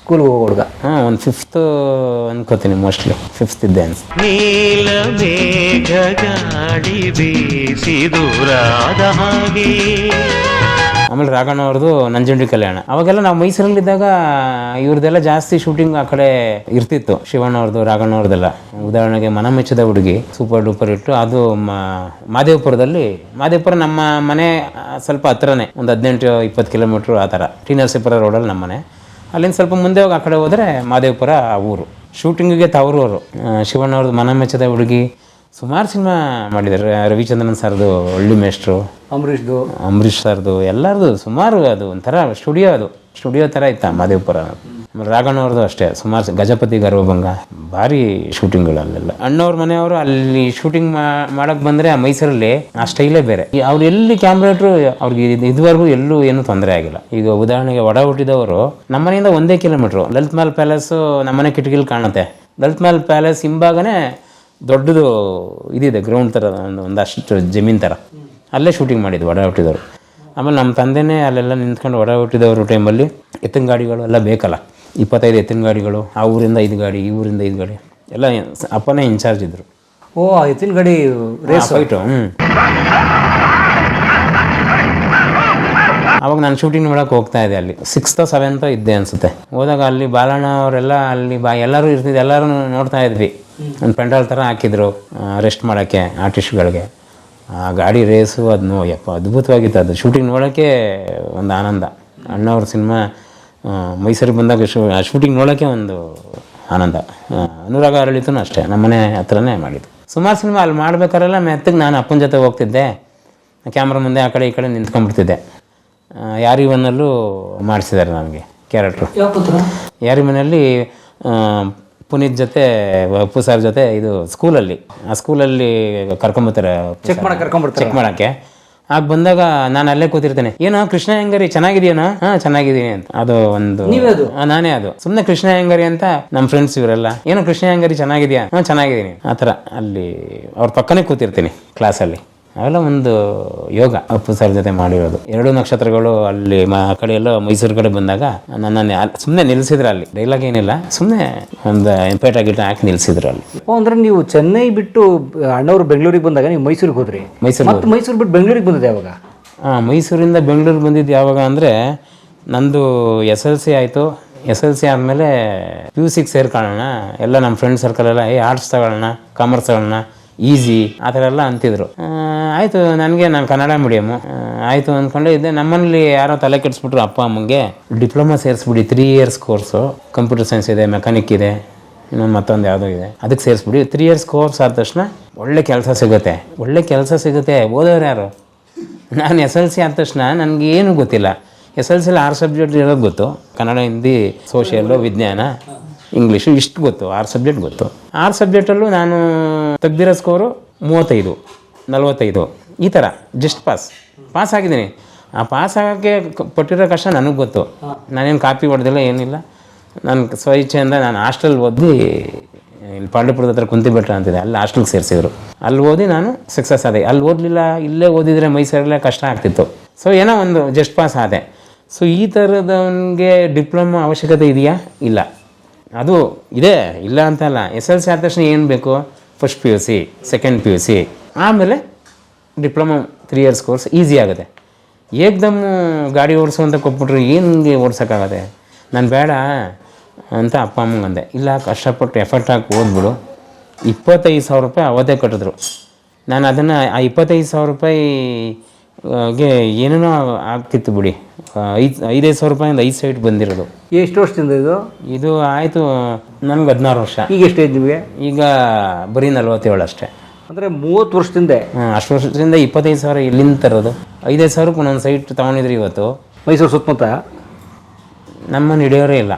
ಸ್ಕೂಲ್ಗೆ ಹೋಗೋ ಹುಡುಗ? ಹಾಂ ಒಂದು ಫಿಫ್ತ್ ಅನ್ಕೋತೀನಿ ಮೋಸ್ಟ್ಲಿ ಫಿಫ್ತ್ ಇದ್ದೆ ಅನ್ಸ್. ನೀಲ ಮೇಘ ಗಾಳಿ ಬೀಸಿ ದೂರಾದ ಹಾಗೆ. ಆಮೇಲೆ ರಾಘಣ್ಣ ಅವ್ರದ್ದು ನಂಜುಂಡಿ ಕಲ್ಯಾಣ. ಅವಾಗೆಲ್ಲ ನಾವು ಮೈಸೂರಲ್ಲಿದ್ದಾಗ ಇವ್ರದ್ದೆಲ್ಲ ಜಾಸ್ತಿ ಶೂಟಿಂಗ್ ಆ ಕಡೆ ಇರ್ತಿತ್ತು. ಶಿವಣ್ಣ ಅವ್ರದ್ದು, ರಾಘಣ್ಣ ಉದಾಹರಣೆಗೆ ಮನ ಮೆಚ್ಚಿದ ಹುಡುಗಿ ಸೂಪರ್ ಡೂಪರ್ ಇಟ್ಟು ಅದು ಮಾದೇವಪುರದಲ್ಲಿ, ಮಾದೇವಪುರ ನಮ್ಮ ಮನೆ ಸ್ವಲ್ಪ ಹತ್ರನೇ. ಒಂದು ಹದಿನೆಂಟು, ಇಪ್ಪತ್ತು ಕಿಲೋಮೀಟ್ರ್ ಆ ಥರ. ಟಿ ರೋಡಲ್ಲಿ ನಮ್ಮ ಮನೆ. ಅಲ್ಲಿಂದ ಸ್ವಲ್ಪ ಮುಂದೆ ಹೋಗಿ ಆ ಕಡೆ ಹೋದರೆ ಮಾದೇವಪುರ ಊರು. ಶೂಟಿಂಗಿಗೆ ತವರು ಅವರು. ಶಿವಣ್ಣ ಅವ್ರದ್ದು ಮನ ಮೆಚ್ಚದ ಹುಡುಗಿ ಸುಮಾರು ಸಿನಿಮಾ ಮಾಡಿದ್ದಾರೆ. ರವಿಚಂದ್ರನ್ ಸರ್ದು ಒಳ್ಳಿ ಮೇಷ್ಟ್ರು. ಅಂಬರೀಷ್ದು. ಅಂಬರೀಷ್ ಸರ್ದು ಎಲ್ಲರದು ಸುಮಾರು ಅದು ಒಂಥರ ಸ್ಟುಡಿಯೋ ಅದು. ಸ್ಟುಡಿಯೋ ಥರ ಇತ್ತು ಮಾದೇವಪುರ. ರಾಗಣ್ಣ ರಾಘಣ್ಣ ಅವ್ರದ್ದು ಅಷ್ಟೇ ಸುಮಾರು ಗಜಪತಿ ಗರ್ವಭಂಗ. ಭಾರಿ ಶೂಟಿಂಗ್ಗಳು ಅಲ್ಲೆಲ್ಲ ಅಣ್ಣವ್ರ ಮನೆಯವರು ಅಲ್ಲಿ ಶೂಟಿಂಗ್ ಮಾಡಕ್ಕೆ ಬಂದರೆ ಆ ಮೈಸೂರಲ್ಲಿ ಆ ಸ್ಟೈಲೇ ಬೇರೆ. ಅವ್ರು ಎಲ್ಲಿ ಕ್ಯಾಮ್ರಾ ಇಟ್ಟರು ಅವ್ರಿಗೆ ಇದ್- ಇದುವರೆಗೂ ಎಲ್ಲೂ ಏನೂ ತೊಂದರೆ ಆಗಿಲ್ಲ. ಈಗ ಉದಾಹರಣೆಗೆ ಒಡ ಹುಟ್ಟಿದವರು ನಮ್ಮನೆಯಿಂದ ಒಂದೇ ಕಿಲೋಮೀಟ್ರು. ಲಲಿತ್ ಮಹಲ್ ಪ್ಯಾಲೇಸು ನಮ್ಮನೆ ಕಿಟಕಿಲಿ ಕಾಣುತ್ತೆ. ಲಲಿತ್ ಮಹಲ್ ಪ್ಯಾಲೇಸ್ ಹಿಂಭಾಗನೇ ದೊಡ್ಡದು ಇದಿದೆ ಗ್ರೌಂಡ್ ಥರ ಒಂದು ಒಂದಷ್ಟು ಜಮೀನ್ ಥರ ಅಲ್ಲೇ ಶೂಟಿಂಗ್ ಮಾಡಿದ್ದು ಒಡ ಹುಟ್ಟಿದವರು. ಆಮೇಲೆ ನಮ್ಮ ತಂದೆನೇ ಅಲ್ಲೆಲ್ಲ ನಿಂತ್ಕೊಂಡು ಒಡ ಹುಟ್ಟಿದವರು ಟೈಮಲ್ಲಿ ಎತ್ತಿನ ಗಾಡಿಗಳು ಎಲ್ಲ ಬೇಕಲ್ಲ. ಇಪ್ಪತ್ತೈದು ಎತ್ತಿನ ಗಾಡಿಗಳು ಆ ಊರಿಂದ ಐದು ಗಾಡಿ ಈ ಊರಿಂದ ಐದು ಗಾಡಿ ಎಲ್ಲ ಅಪ್ಪನೇ ಇನ್ಚಾರ್ಜ್ ಇದ್ದರು ಓ ಆ ಎತ್ತಿನ ಗಾಡಿ ರೇಸ್ ಫೈಟು ಹ್ಞೂ ಅವಾಗ ನಾನು ಶೂಟಿಂಗ್ ನೋಡೋಕೆ ಹೋಗ್ತಾ ಇದ್ದೆ ಅಲ್ಲಿ. ಸಿಕ್ಸ್ತೋ ಸೆವೆಂತೋ ಇದ್ದೆ ಅನಿಸುತ್ತೆ. ಹೋದಾಗ ಅಲ್ಲಿ ಬಾಲಣ್ಣ ಅವರೆಲ್ಲ ಅಲ್ಲಿ ಬಾ ಎಲ್ಲರೂ ಇರ್ತಿದ್ದೆ ಎಲ್ಲರೂ ನೋಡ್ತಾ ಇದ್ವಿ. ಒಂದು ಪೆಂಡಾಲ್ ಥರ ಹಾಕಿದ್ರು ರೆಸ್ಟ್ ಮಾಡೋಕ್ಕೆ ಆರ್ಟಿಸ್ಟ್ಗಳಿಗೆ ಆ ಗಾಡಿ ರೇಸು ಅದನ್ನು ಯಪ್ಪ ಅದ್ಭುತವಾಗಿತ್ತು ಅದು. ಶೂಟಿಂಗ್ ನೋಡೋಕ್ಕೆ ಒಂದು ಆನಂದ. ಅಣ್ಣವ್ರ ಸಿನಿಮಾ ಮೈಸೂರಿಗೆ ಬಂದಾಗ ಶೂ ಶೂಟಿಂಗ್ ನೋಡೋಕ್ಕೆ ಒಂದು ಆನಂದ. ಅನುರಾಗ ಅರಳಿತೂ ಅಷ್ಟೇ ನಮ್ಮನೆ ಹತ್ರನೇ ಮಾಡಿದ್ದು. ಸುಮಾರು ಸಿನಿಮಾ ಅಲ್ಲಿ ಮಾಡ್ಬೇಕಾರೆಲ್ಲ ಮೆತ್ತಗೆ ನಾನು ಅಪ್ಪನ ಜೊತೆ ಹೋಗ್ತಿದ್ದೆ. ಕ್ಯಾಮ್ರಾ ಮುಂದೆ ಆ ಕಡೆ ಈ ಕಡೆ ನಿಂತ್ಕೊಂಡ್ಬಿಡ್ತಿದ್ದೆ. ಯಾರಿಗೆ ಯಾರಿ ಒನ್ನಲ್ಲೂ ಮಾಡಿಸಿದ್ದಾರೆ ನನಗೆ. ಕ್ಯಾರೆಕ್ಟ್ರು. ಯಾರಿ ಮನೆಯಲ್ಲಿ ಪುನೀತ್ ಜೊತೆ ಅಪ್ಪು ಸರ್ ಜೊತೆ ಇದು ಸ್ಕೂಲಲ್ಲಿ. ಆ ಸ್ಕೂಲಲ್ಲಿ ಕರ್ಕೊಂಬರ್ತಾರೆ ಚೆಕ್ ಮಾಡಕ್ಕೆ ಕರ್ಕೊಂಡ್ಬಿಡ್ತಾರೆ ಚೆಕ್ ಮಾಡೋಕ್ಕೆ. ಆಗ ಬಂದಾಗ ನಾನು ಅಲ್ಲೇ ಕೂತಿರ್ತೇನೆ. ಏನೋ ಕೃಷ್ಣ ಹೆಂಗರಿ ಚೆನ್ನಾಗಿದೆಯೇನಾ? ಹಾ ಚೆನ್ನಾಗಿದ್ದೀನಿ ಅಂತ. ಅದು ಒಂದು ಅದು ನಾನೇ ಅದು. ಸುಮ್ಮನೆ ಕೃಷ್ಣ ಹೆಂಗರಿ ಅಂತ ನಮ್ಮ ಫ್ರೆಂಡ್ಸ್ ಇವರೆಲ್ಲ ಏನೋ ಕೃಷ್ಣ ಹೆಂಗರಿ ಚೆನ್ನಾಗಿದೆಯಾ? ಹಾಂ ಚೆನ್ನಾಗಿದ್ದೀನಿ. ಆ ಥರ ಅಲ್ಲಿ ಅವ್ರ ಪಕ್ಕನೇ ಕೂತಿರ್ತೀನಿ ಕ್ಲಾಸಲ್ಲಿ ಅವೆಲ್ಲ ಒಂದು ಯೋಗ ಅಪ್ಪು ಸರ್ ಜೊತೆ ಮಾಡಿರೋದು. ಎರಡು ನಕ್ಷತ್ರಗಳು ಅಲ್ಲಿ ಮ- ಆ ಕಡೆ ಎಲ್ಲೋ ಮೈಸೂರು ಕಡೆ ಬಂದಾಗ ನನ್ನನ್ನು ಸುಮ್ಮನೆ ನಿಲ್ಲಿಸಿದ್ರು ಅಲ್ಲಿ. ಡೈಲಾಗ್ ಏನಿಲ್ಲ ಸುಮ್ಮನೆ ಒಂದು ಪೇಟ ಗಿಟ ಹಾಕಿ ನಿಲ್ಲಿಸಿದ್ರು ಅಲ್ಲಿ. ಓ ಅಂದ್ರೆ ನೀವು ಚೆನ್ನೈ ಬಿಟ್ಟು ಅಣ್ಣವರು ಬೆಂಗಳೂರಿಗೆ ಬಂದಾಗ ನೀವು ಮೈಸೂರಿಗೆ ಹೋದ್ರಿ? ಮೈಸೂರು ಮತ್ತೆ ಮೈಸೂರು ಬಿಟ್ಟು ಬೆಂಗಳೂರಿಗೆ ಬಂದಿದೆ ಯಾವಾಗ? ಹಾಂ ಮೈಸೂರಿಂದ ಬೆಂಗಳೂರಿಗೆ ಬಂದಿದ್ದು ಯಾವಾಗ ಅಂದರೆ ನಂದು ಎಸ್ ಎಲ್ ಸಿ ಆಯಿತು. ಎಸ್ ಎಲ್ ಸಿ ಆದಮೇಲೆ ಪಿ ಯು ಸಿಗೆ ಸೇರ್ಕೊಳ್ಳೋಣ. ಎಲ್ಲ ನಮ್ಮ ಫ್ರೆಂಡ್ ಸರ್ಕಲ್ ಎಲ್ಲ ಏ ಆರ್ಟ್ಸ್ ತಗೊಳ್ಳೋಣ ಕಾಮರ್ಸ್ ತಗೊಳ್ಳೋಣ. ಈಸಿ ಆ ಥರ ಎಲ್ಲ ಅಂತಿದ್ರು ಆಯಿತು, ನನಗೆ ನಾನು ಕನ್ನಡ ಮೀಡಿಯಮ್ಮು ಆಯಿತು ಅಂದ್ಕೊಂಡೆ ಇದ್ದೆ. ನಮ್ಮಲ್ಲಿ ಯಾರೋ ತಲೆ ಕೆಡಿಸ್ಬಿಟ್ರು ಅಪ್ಪ, ಅಮ್ಮಂಗೆ. Diploma ಸೇರಿಸ್ಬಿಡಿ three years course computer science ಇದೆ ಮೆಕ್ಯಾನಿಕ್ ಇದೆ ಇನ್ನೊಂದು ಮತ್ತೊಂದು ಯಾವುದೋ ಇದೆ. ಅದಕ್ಕೆ ಸೇರಿಸ್ಬಿಡಿ. ತ್ರೀ ಇಯರ್ಸ್ ಕೋರ್ಸ್ ಆದ ತಕ್ಷಣ ಒಳ್ಳೆ ಕೆಲಸ ಸಿಗುತ್ತೆ. ಒಳ್ಳೆ ಕೆಲಸ ಸಿಗುತ್ತೆ. ಓದೋರು ಯಾರು? ನಾನು ಎಸ್ ಎಲ್ ಸಿ ಆದ ತಕ್ಷಣ ನನಗೆ ಏನು ಗೊತ್ತಿಲ್ಲ ಎಸ್ ಎಲ್ ಸಿಲಿ ಆರು ಸಬ್ಜೆಕ್ಟ್ ಇರೋದು ಗೊತ್ತು. ಕನ್ನಡ, ಹಿಂದಿ ಸೋಷಿಯಲ್ಲು ವಿಜ್ಞಾನ. ಇಂಗ್ಲೀಷು ಇಷ್ಟು ಗೊತ್ತು ಆರು ಸಬ್ಜೆಕ್ಟ್ ಗೊತ್ತು. ಆರು ಸಬ್ಜೆಕ್ಟಲ್ಲೂ ನಾನು ತೆಗ್ದಿರೋ ಸ್ಕೋರು ಮೂವತ್ತೈದು ನಲ್ವತ್ತೈದು. ಈ ಥರ ಜಸ್ಟ್ ಪಾಸ್ ಪಾಸ್ ಆಗಿದ್ದೀನಿ. ಆ ಪಾಸ್ ಆಗೋಕ್ಕೆ ಕೊಟ್ಟಿರೋ ಪಟ್ಟಿರೋ ಕಷ್ಟ ನನಗೆ ಗೊತ್ತು. ನಾನೇನು ಕಾಪಿ ಹೊಡೆದಿಲ್ಲ ಏನಿಲ್ಲ. ನಾನು ಸ್ವಇಚ್ಛೆಯಿಂದ ನಾನು ಹಾಸ್ಟೆಲ್ ಓದಿ ಇಲ್ಲಿ ಪಾಂಡವಪುರದ ಹತ್ರ ಕುಂತಿಬೆಟ್ಟ ಅಂತಿದೆ ಅಲ್ಲಿ ಹಾಸ್ಟೆಲ್ಗೆ ಸೇರಿಸಿದ್ರು. ಅಲ್ಲಿ ಓದಿ ನಾನು ಸಕ್ಸಸ್ ಆದೆ. ಅಲ್ಲಿ ಓದಲಿಲ್ಲ ಇಲ್ಲೇ ಓದಿದರೆ ಮೈಸೂರಲ್ಲೇ ಕಷ್ಟ ಆಗ್ತಿತ್ತು. ಸೊ ಏನೋ ಒಂದು ಜಸ್ಟ್ ಪಾಸ್ ಆದೆ. ಸೊ ಈ ಥರದವನಿಗೆ ಡಿಪ್ಲೊಮಾ ಅವಶ್ಯಕತೆ ಇದೆಯಾ? ಇಲ್ಲ. ಅದು ಇದೆ, ಇಲ್ಲ ಅಂತಲ್ಲ. ಎಸ್ ಎಲ್ ಸಿ ಆದ ತಕ್ಷಣ ಏನು ಬೇಕು? First P U C second P U C ಆಮೇಲೆ diploma three years course easy ಆಗುತ್ತೆ. ಏಕ್ದಮ್ ಗಾಡಿ ಓಡಿಸು ಅಂತ ಕೊಟ್ಬಿಟ್ರೆ ಏನಿಗೆ ಓಡ್ಸೋಕ್ಕಾಗತ್ತೆ? ನಾನು ಬೇಡ ಅಂತ ಅಪ್ಪ ಅಮ್ಮಂಗೆ ಅಂದೆ. ಇಲ್ಲ, ಕಷ್ಟಪಟ್ಟು ಎಫರ್ಟ್ ಹಾಕಿ ಓದ್ಬಿಡು. ಇಪ್ಪತ್ತೈದು ಸಾವಿರ ರೂಪಾಯಿ ಅವತ್ತೇ ಕಟ್ಟಿದ್ರು. ನಾನು ಅದನ್ನು ಆ ಇಪ್ಪತ್ತೈದು ಸಾವಿರ ರೂಪಾಯಿ ಗೆ ಏನೇನೋ ಆಗ್ತಿತ್ತು ಬಿಡಿ. ಐದು ಐದೈದು ಸಾವಿರ ರೂಪಾಯಿಂದ ಐದು ಸೈಟ್ ಬಂದಿರೋದು. ಎಷ್ಟು ವರ್ಷದಿಂದ ಇದು? ಇದು ಆಯಿತು ನನಗೆ ಹದಿನಾರು ವರ್ಷ. ಈಗ ಎಷ್ಟು ಐದು ನಿಮಗೆ? ಈಗ ಬರೀ ನಲ್ವತ್ತೇಳು ಅಷ್ಟೇ. ಅಂದರೆ ಮೂವತ್ತು ವರ್ಷದಿಂದ? ಅಷ್ಟು ವರ್ಷದಿಂದ ಇಪ್ಪತ್ತೈದು ಸಾವಿರ ಇಲ್ಲಿಂದ ತರೋದು. ಐದೈದು ಸಾವಿರಕ್ಕೆ ಒಂದೊಂದು ಸೈಟ್ ತೊಗೊಂಡಿದ್ರಿ ಇವತ್ತು. ಮೈಸೂರು ಸುತ್ತಮುತ್ತ? ನಮ್ಮನ್ನು ಹಿಡಿಯೋರೇ ಇಲ್ಲ.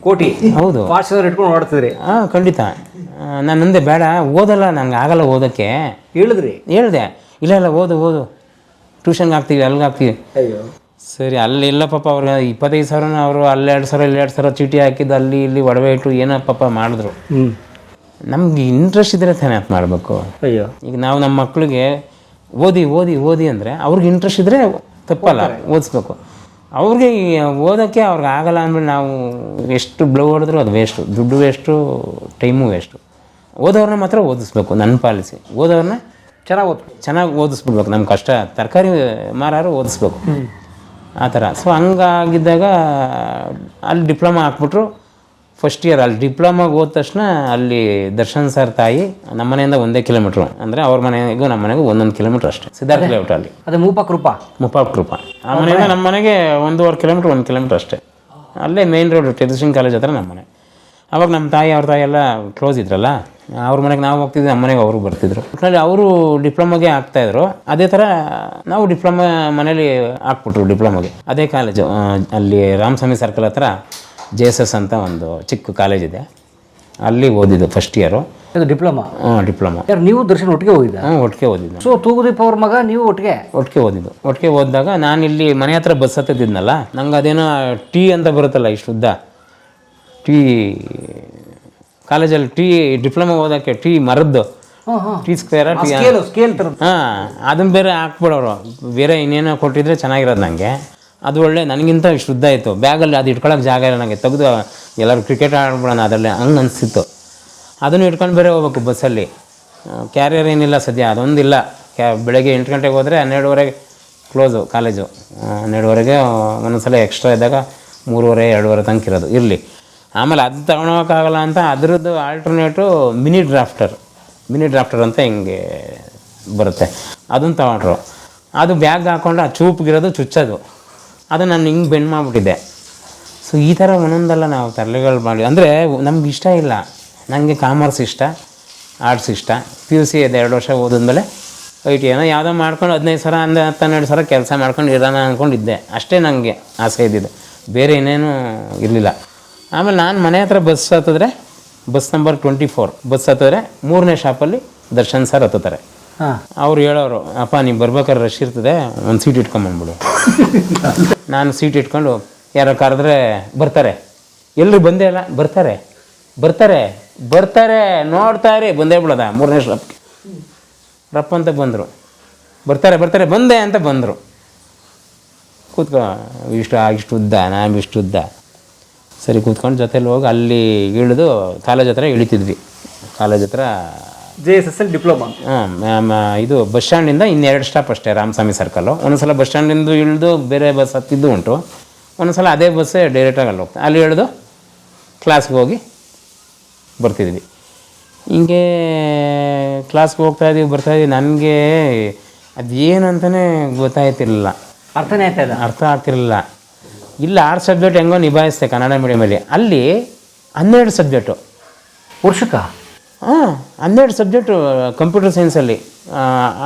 ಕೋಟಿ? ಹೌದು. ಫಾಸ್ಟ್ ಇಟ್ಕೊಂಡು ಓಡ್ತಿದ್ರಿ ಹಾಂ ಖಂಡಿತ. ನಾನು ಅಂದೆ ಬೇಡ ಓದಲ್ಲ ನನಗೆ ಆಗಲ್ಲ ಓದೋಕ್ಕೆ. ಹೇಳಿದ್ರಿ? ಹೇಳಿದೆ. ಇಲ್ಲ ಇಲ್ಲ ಓದು ಓದು. ಟ್ಯೂಷನ್ಗೆ ಹಾಕ್ತೀವಿ ಅಲ್ಲಿಗೆ ಹಾಕ್ತೀವಿ. ಅಯ್ಯೋ. ಸರಿ ಅಲ್ಲಿ ಇಲ್ಲ ಪಾಪ ಅವ್ರಿಗೆ ಇಪ್ಪತ್ತೈದು ಸಾವಿರ ಅವರು ಅಲ್ಲಿ ಎರಡು ಸಾವಿರ ಇಲ್ಲಿ ಎರಡು ಸಾವಿರ ಚೀಟಿ ಹಾಕಿದ್ದು ಅಲ್ಲಿ ಇಲ್ಲಿ ಒಡವೆ ಇಟ್ಟು ಏನೋ ಪಾಪ ಮಾಡಿದ್ರು. ನಮ್ಗೆ ಇಂಟ್ರೆಸ್ಟ್ ಇದ್ರೆ ತಾನೇ ಅದು ಮಾಡಬೇಕು. ಅಯ್ಯೋ. ಈಗ ನಾವು ನಮ್ಮ ಮಕ್ಕಳಿಗೆ ಓದಿ ಓದಿ ಓದಿ ಅಂದರೆ ಅವ್ರಿಗೆ ಇಂಟ್ರೆಸ್ಟ್ ಇದ್ದರೆ ತಪ್ಪಲ್ಲ ಓದಿಸ್ಬೇಕು. ಅವ್ರಿಗೆ ಓದೋಕ್ಕೆ ಅವ್ರಿಗೆ ಆಗಲ್ಲ ಅಂದ್ಬಿಟ್ಟು ನಾವು ಎಷ್ಟು ಬ್ಲೌ ಹೊಡೆದ್ರು ಅದು ವೇಸ್ಟು ದುಡ್ಡು ವೇಸ್ಟು ಟೈಮು ವೇಸ್ಟು ಓದೋರನ್ನ ಮಾತ್ರ ಓದಿಸ್ಬೇಕು ನನ್ನ ಪಾಲಿಸಿ ಓದೋರನ್ನ ಚೆನ್ನಾಗಿ ಓದ್ ಚೆನ್ನಾಗಿ ಓದಿಸ್ಬಿಡ್ಬೇಕು. ನಮ್ಮ ಕಷ್ಟ. ತರಕಾರಿ ಮಾರಾರು ಓದಿಸ್ಬೇಕು. ಆ ಥರ. ಸೊ ಹಂಗಾಗಿದ್ದಾಗ ಅಲ್ಲಿ ಡಿಪ್ಲೊಮಾ ಹಾಕ್ಬಿಟ್ರು. ಫಸ್ಟ್ ಇಯರ್ ಅಲ್ಲಿ ಡಿಪ್ಲೊಮಾಗೆ ಹೋದ ತಕ್ಷಣ ಅಲ್ಲಿ ದರ್ಶನ್ ಸರ್ ತಾಯಿ ನಮ್ಮ ಮನೆಯಿಂದ ಒಂದೇ ಕಿಲೋಮೀಟ್ರು. ಅಂದರೆ ಅವ್ರ ಮನೆಗೂ ನಮ್ಮ ಮನೆಗೂ ಒಂದೊಂದು ಕಿಲೋಮೀಟ್ರ್ ಅಷ್ಟೇ. ಸಿದ್ಧಾರ್ಥ ಲೇಔಟ್ ಅಲ್ಲಿ. ಅದು ಮೂಪ ಕೃಪ ಮೂಪ ಕೃಪ ಆ ಮನೆಯಿಂದ ನಮ್ಮ ಮನೆಗೆ ಒಂದೂವರೆ ಕಿಲೋಮೀಟ್ರ್ ಒಂದು ಕಿಲೋಮೀಟ್ರ್ ಅಷ್ಟೇ. ಅಲ್ಲೇ ಮೇನ್ ರೋಡ್ ಟೆಲಿವಿಷನ್ ಕಾಲೇಜ್ ಹತ್ರ ನಮ್ಮ ಮನೆ. ಅವಾಗ ನಮ್ಮ ತಾಯಿ ಅವ್ರ ತಾಯಿ ಎಲ್ಲ ಕ್ಲೋಸ್ ಇದ್ರಲ್ಲ. ಅವ್ರ ಮನೆಗೆ ನಾವು ಹೋಗ್ತಿದ್ವಿ ನಮ್ಮ ಮನೆಗೆ ಅವರು ಬರ್ತಿದ್ರು. ಒಟ್ಟಿನಲ್ಲಿ ಅವರು ಡಿಪ್ಲೊಮಾಗೆ ಆಗ್ತಾಯಿದ್ರು ಅದೇ ಥರ ನಾವು ಡಿಪ್ಲೊಮಾ ಮನೇಲಿ ಹಾಕ್ಬಿಟ್ರು ಡಿಪ್ಲೊಮಾಗೆ. ಅದೇ ಕಾಲೇಜು ಅಲ್ಲಿ ರಾಮಸ್ವಾಮಿ ಸರ್ಕಲ್ ಹತ್ರ ಜೆ ಎಸ್ ಎಸ್ ಅಂತ ಒಂದು ಚಿಕ್ಕ ಕಾಲೇಜ್ ಇದೆ. ಅಲ್ಲಿ ಓದಿದ್ದು ಫಸ್ಟ್ ಇಯರು ಇದು ಡಿಪ್ಲೊಮಾ? ಡಿಪ್ಲೊಮಾ. ಯಾರು ನೀವು ದರ್ಶನ್ ಒಟ್ಟಿಗೆ ಹೋಗಿದ್ದ? ಹಾಂ ಒಟ್ಟಿಗೆ ಓದಿದ್ದು ಸೊ ತೂಗುದೀಪ್ ಅವ್ರ ಮಗ ನೀವು ಒಟ್ಟಿಗೆ? ಒಟ್ಟಿಗೆ ಓದಿದ್ದು. ಒಟ್ಟಿಗೆ ಓದಿದಾಗ ನಾನು ಇಲ್ಲಿ ಮನೆ ಹತ್ರ ಬಸ್ ಹತ್ತಿದ್ನಲ್ಲ ನಂಗೆ ಅದೇನೋ ಟೀ ಅಂತ ಬರುತ್ತಲ್ಲ ಇಷ್ಟು ಉದ್ದ ಟೀ ಕಾಲೇಜಲ್ಲಿ ಟೀ ಡಿಪ್ಲೊಮಾ ಓದೋಕ್ಕೆ T ಮರದ್ದು T square T scale scale ಥರದ್ದು ಹಾಂ ಅದನ್ನ ಬೇರೆ ಹಾಕ್ಬಿಡೋರು. ಬೇರೆ ಇನ್ನೇನೋ ಕೊಟ್ಟಿದ್ರೆ ಚೆನ್ನಾಗಿರೋದು ನನಗೆ ಅದು ಒಳ್ಳೆ ನನಗಿಂತ ಶುದ್ಧ ಆಯಿತು. ಬ್ಯಾಗಲ್ಲಿ ಅದು ಇಟ್ಕೊಳಕ್ಕೆ ಜಾಗ ಇಲ್ಲ ನನಗೆ ತೆಗೆದು ಎಲ್ಲರೂ ಕ್ರಿಕೆಟ್ ಆಡ್ಬಿಡೋಣ ಅದರಲ್ಲಿ ಹಂಗೆ ಅನಿಸ್ತಿತ್ತು ಅದನ್ನು ಇಟ್ಕೊಂಡು ಬೇರೆ ಹೋಗ್ಬೇಕು ಬಸ್ಸಲ್ಲಿ. ಕ್ಯಾರಿಯರ್ ಏನಿಲ್ಲ ಸದ್ಯ ಅದೊಂದಿಲ್ಲ ಕ್ಯಾ ಬೆಳಗ್ಗೆ ಎಂಟು ಗಂಟೆಗೆ ಹೋದರೆ ಹನ್ನೆರಡುವರೆಗೆ ಕ್ಲೋಸು ಕಾಲೇಜು ಹನ್ನೆರಡುವರೆಗೆ ಒಂದೊಂದು ಸಲ ಎಕ್ಸ್ಟ್ರಾ ಇದ್ದಾಗ ಮೂರುವರೆ ಎರಡುವರೆ ತನಕ ಇರೋದು. ಇರಲಿ. ಆಮೇಲೆ ಅದು ತಗೊಳೋಕ್ಕಾಗಲ್ಲ ಅಂತ ಅದರದ್ದು alternate mini drafter mini drafter ಅಂತ ಹಿಂಗೆ ಬರುತ್ತೆ. ಅದನ್ನು ತಗೊಂಡ್ರು. ಅದು ಬ್ಯಾಗ್ ಹಾಕ್ಕೊಂಡು ಆ ಚೂಪ್ಗಿರೋದು ಚುಚ್ಚೋದು. ಅದು ನಾನು ಹಿಂಗೆ ಬೆಂಡ್ ಮಾಡಿಬಿಟ್ಟಿದ್ದೆ. ಸೊ ಈ ಥರ ಒಂದೊಂದಲ್ಲ ನಾವು ತರಲೆಗಳು ಮಾಡಿ ಅಂದರೆ ನಮ್ಗೆ ಇಷ್ಟ ಇಲ್ಲ. ನನಗೆ ಕಾಮರ್ಸ್ ಇಷ್ಟ ಆರ್ಟ್ಸ್ ಇಷ್ಟ. ಪಿ ಯು ಸಿ ಇದೆ ಎರಡು ವರ್ಷ ಓದಿದ್ಮೇಲೆ ಐ ಟಿ ಏನೋ ಯಾವುದೋ ಮಾಡ್ಕೊಂಡು ಹದಿನೈದು ಸಾವಿರ ಅಂದ ಹತ್ತು ಸಾವಿರ ಕೆಲಸ ಮಾಡ್ಕೊಂಡು ಇರೋಣ ಅಂದ್ಕೊಂಡಿದ್ದೆ ಅಷ್ಟೇ ನನಗೆ ಆಸೆ ಇದ್ದಿದ್ದು. ಬೇರೆ ಏನೇನೂ ಇರಲಿಲ್ಲ. ಆಮೇಲೆ ನಾನು ಮನೆ ಹತ್ರ ಬಸ್ ಹತ್ತಿದ್ರೆ bus number twenty four bus ಹತ್ತಿದ್ರೆ ಮೂರನೇ ಶಾಪಲ್ಲಿ ದರ್ಶನ್ ಸರ್ ಹತ್ತುತ್ತಾರೆ. ಹಾಂ. ಅವ್ರು ಹೇಳೋರು ಅಪ್ಪ ನೀವು ಬರ್ಬೇಕಾದ್ರೆ ರಶ್ ಇರ್ತದೆ ಒಂದು ಸೀಟ್ ಇಟ್ಕೊಂಬಂದ್ಬಿಡು ನಾನು ಸೀಟ್ ಇಟ್ಕೊಂಡು ಯಾರೋ ಕರೆದ್ರೆ ಬರ್ತಾರೆ. ಎಲ್ಲರೂ ಬಂದೇ ಇಲ್ಲ ಬರ್ತಾರೆ ಬರ್ತಾರೆ ಬರ್ತಾರೆ ನೋಡ್ತಾರೆ ಬಂದೇ ಬಿಡೋದ ಮೂರನೇ ಶಾಪ್ಗೆ ರಪ್ಪ ಅಂತ ಬಂದರು. ಬರ್ತಾರೆ ಬರ್ತಾರೆ ಬಂದೆ ಅಂತ ಬಂದರು. ಕೂತ್ಕೊ ಇಷ್ಟು ಆಗಿಷ್ಟು ಉದ್ದ ನಾನು ಇಷ್ಟು ಉದ್ದ. ಸರಿ ಕೂತ್ಕೊಂಡು ಜೊತೆಲಿ ಹೋಗಿ ಅಲ್ಲಿ ಇಳಿದು ಕಾಲೇಜ್ ಹತ್ರ ಇಳಿತಿದ್ವಿ. ಕಾಲೇಜ್ ಹತ್ರ J S S L diploma. ಹಾಂ ಮ್ಯಾಮ್ ಇದು ಬಸ್ ಸ್ಟ್ಯಾಂಡಿಂದ ಇನ್ನೆರಡು ಸ್ಟಾಪ್ ಅಷ್ಟೇ ರಾಮಸ್ವಾಮಿ ಸರ್ಕಲ್ಲು ಒಂದೊಂದ್ಸಲ ಬಸ್ ಸ್ಟ್ಯಾಂಡಿಂದ ಇಳಿದು ಬೇರೆ ಬಸ್ ಹತ್ತಿದ್ದು ಉಂಟು. ಒಂದೊಂದ್ಸಲ ಅದೇ ಬಸ್ಸೇ ಡೈರೆಕ್ಟಾಗಿ ಅಲ್ಲಿ ಹೋಗ್ತಾ ಅಲ್ಲಿ ಇಳಿದು ಕ್ಲಾಸ್ಗೆ ಹೋಗಿ ಬರ್ತಿದ್ವಿ. ಹಿಂಗೆ ಕ್ಲಾಸ್ಗೆ ಹೋಗ್ತಾ ಇದೀವಿ ಬರ್ತಾ ಇದೀವಿ. ನನಗೆ ಅದೇನು ಅಂತಲೇ ಗೊತ್ತಾಯ್ತಿರಲಿಲ್ಲ. ಅರ್ಥನೇ ಆಯ್ತಾ ಇದೆ ಅರ್ಥ ಆಗ್ತಿರಲಿಲ್ಲ. ಇಲ್ಲ ಆರು ಸಬ್ಜೆಕ್ಟ್ ಹೆಂಗೋ ನಿಭಾಯಿಸ್ತೆ ಕನ್ನಡ ಮೀಡಿಯಮಲ್ಲಿ ಅಲ್ಲಿ. ಹನ್ನೆರಡು ಸಬ್ಜೆಕ್ಟು. ವರ್ಷಕ್ಕ? ಹಾಂ ಹನ್ನೆರಡು ಸಬ್ಜೆಕ್ಟು ಕಂಪ್ಯೂಟರ್ ಸೈನ್ಸಲ್ಲಿ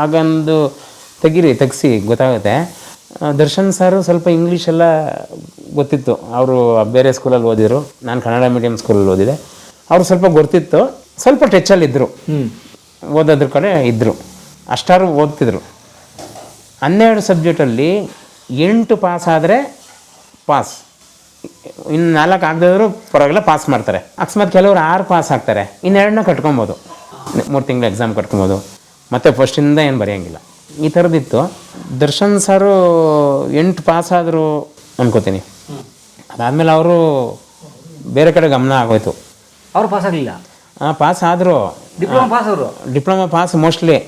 ಆಗಂದು ತೆಗೀರಿ ತೆಗ್ಸಿ ಗೊತ್ತಾಗುತ್ತೆ. ದರ್ಶನ್ ಸಾರು ಸ್ವಲ್ಪ ಇಂಗ್ಲೀಷ್ ಎಲ್ಲ ಗೊತ್ತಿತ್ತು. ಅವರು ಬೇರೆ ಸ್ಕೂಲಲ್ಲಿ ಓದಿದ್ರು. ನಾನು ಕನ್ನಡ ಮೀಡಿಯಮ್ ಸ್ಕೂಲಲ್ಲಿ ಓದಿದೆ. ಅವರು ಸ್ವಲ್ಪ ಗೊತ್ತಿತ್ತು. ಸ್ವಲ್ಪ ಟೆಚ್ಚಲ್ಲಿದ್ದರು ಹ್ಞೂ ಓದೋದ್ರ ಕಡೆ ಇದ್ದರು ಅಷ್ಟಾರು ಓದ್ತಿದ್ರು. ಹನ್ನೆರಡು ಸಬ್ಜೆಕ್ಟಲ್ಲಿ ಎಂಟು ಪಾಸ್ ಆದರೆ ಪಾಸ್ ಇನ್ನು ನಾಲ್ಕು ಆಗದಿದ್ರು ಪರವಾಗಿಲ್ಲ ಪಾಸ್ ಮಾಡ್ತಾರೆ. ಅಕಸ್ಮಾತ್ ಕೆಲವರು ಆರು ಪಾಸ್ ಆಗ್ತಾರೆ. ಇನ್ನೆರಡನ್ನ ಕಟ್ಕೊಬೋದು. ಮೂರು ತಿಂಗಳು ಎಕ್ಸಾಮ್ ಕಟ್ಕೊಬೋದು. ಮತ್ತು ಫಸ್ಟಿಂದ ಏನು ಬರೆಯೋಂಗಿಲ್ಲ. ಈ ಥರದ್ದಿತ್ತು. ದರ್ಶನ್ ಸಾರು ಎಂಟು ಪಾಸ್ ಆದರು ಅನ್ಕೋತೀನಿ. ಅದಾದಮೇಲೆ ಅವರು ಬೇರೆ ಕಡೆ ಗಮನ ಆಗೋಯ್ತು. ಅವರು ಪಾಸ್ ಆಗಲಿಲ್ಲ? ಹಾಂ ಪಾಸ್ ಆದರು. ಡಿಪ್ಲೊಮಾ ಪಾಸ್ ಅವರು? ಡಿಪ್ಲೊಮಾ ಪಾಸ್ ಮೋಸ್ಟ್ಲಿ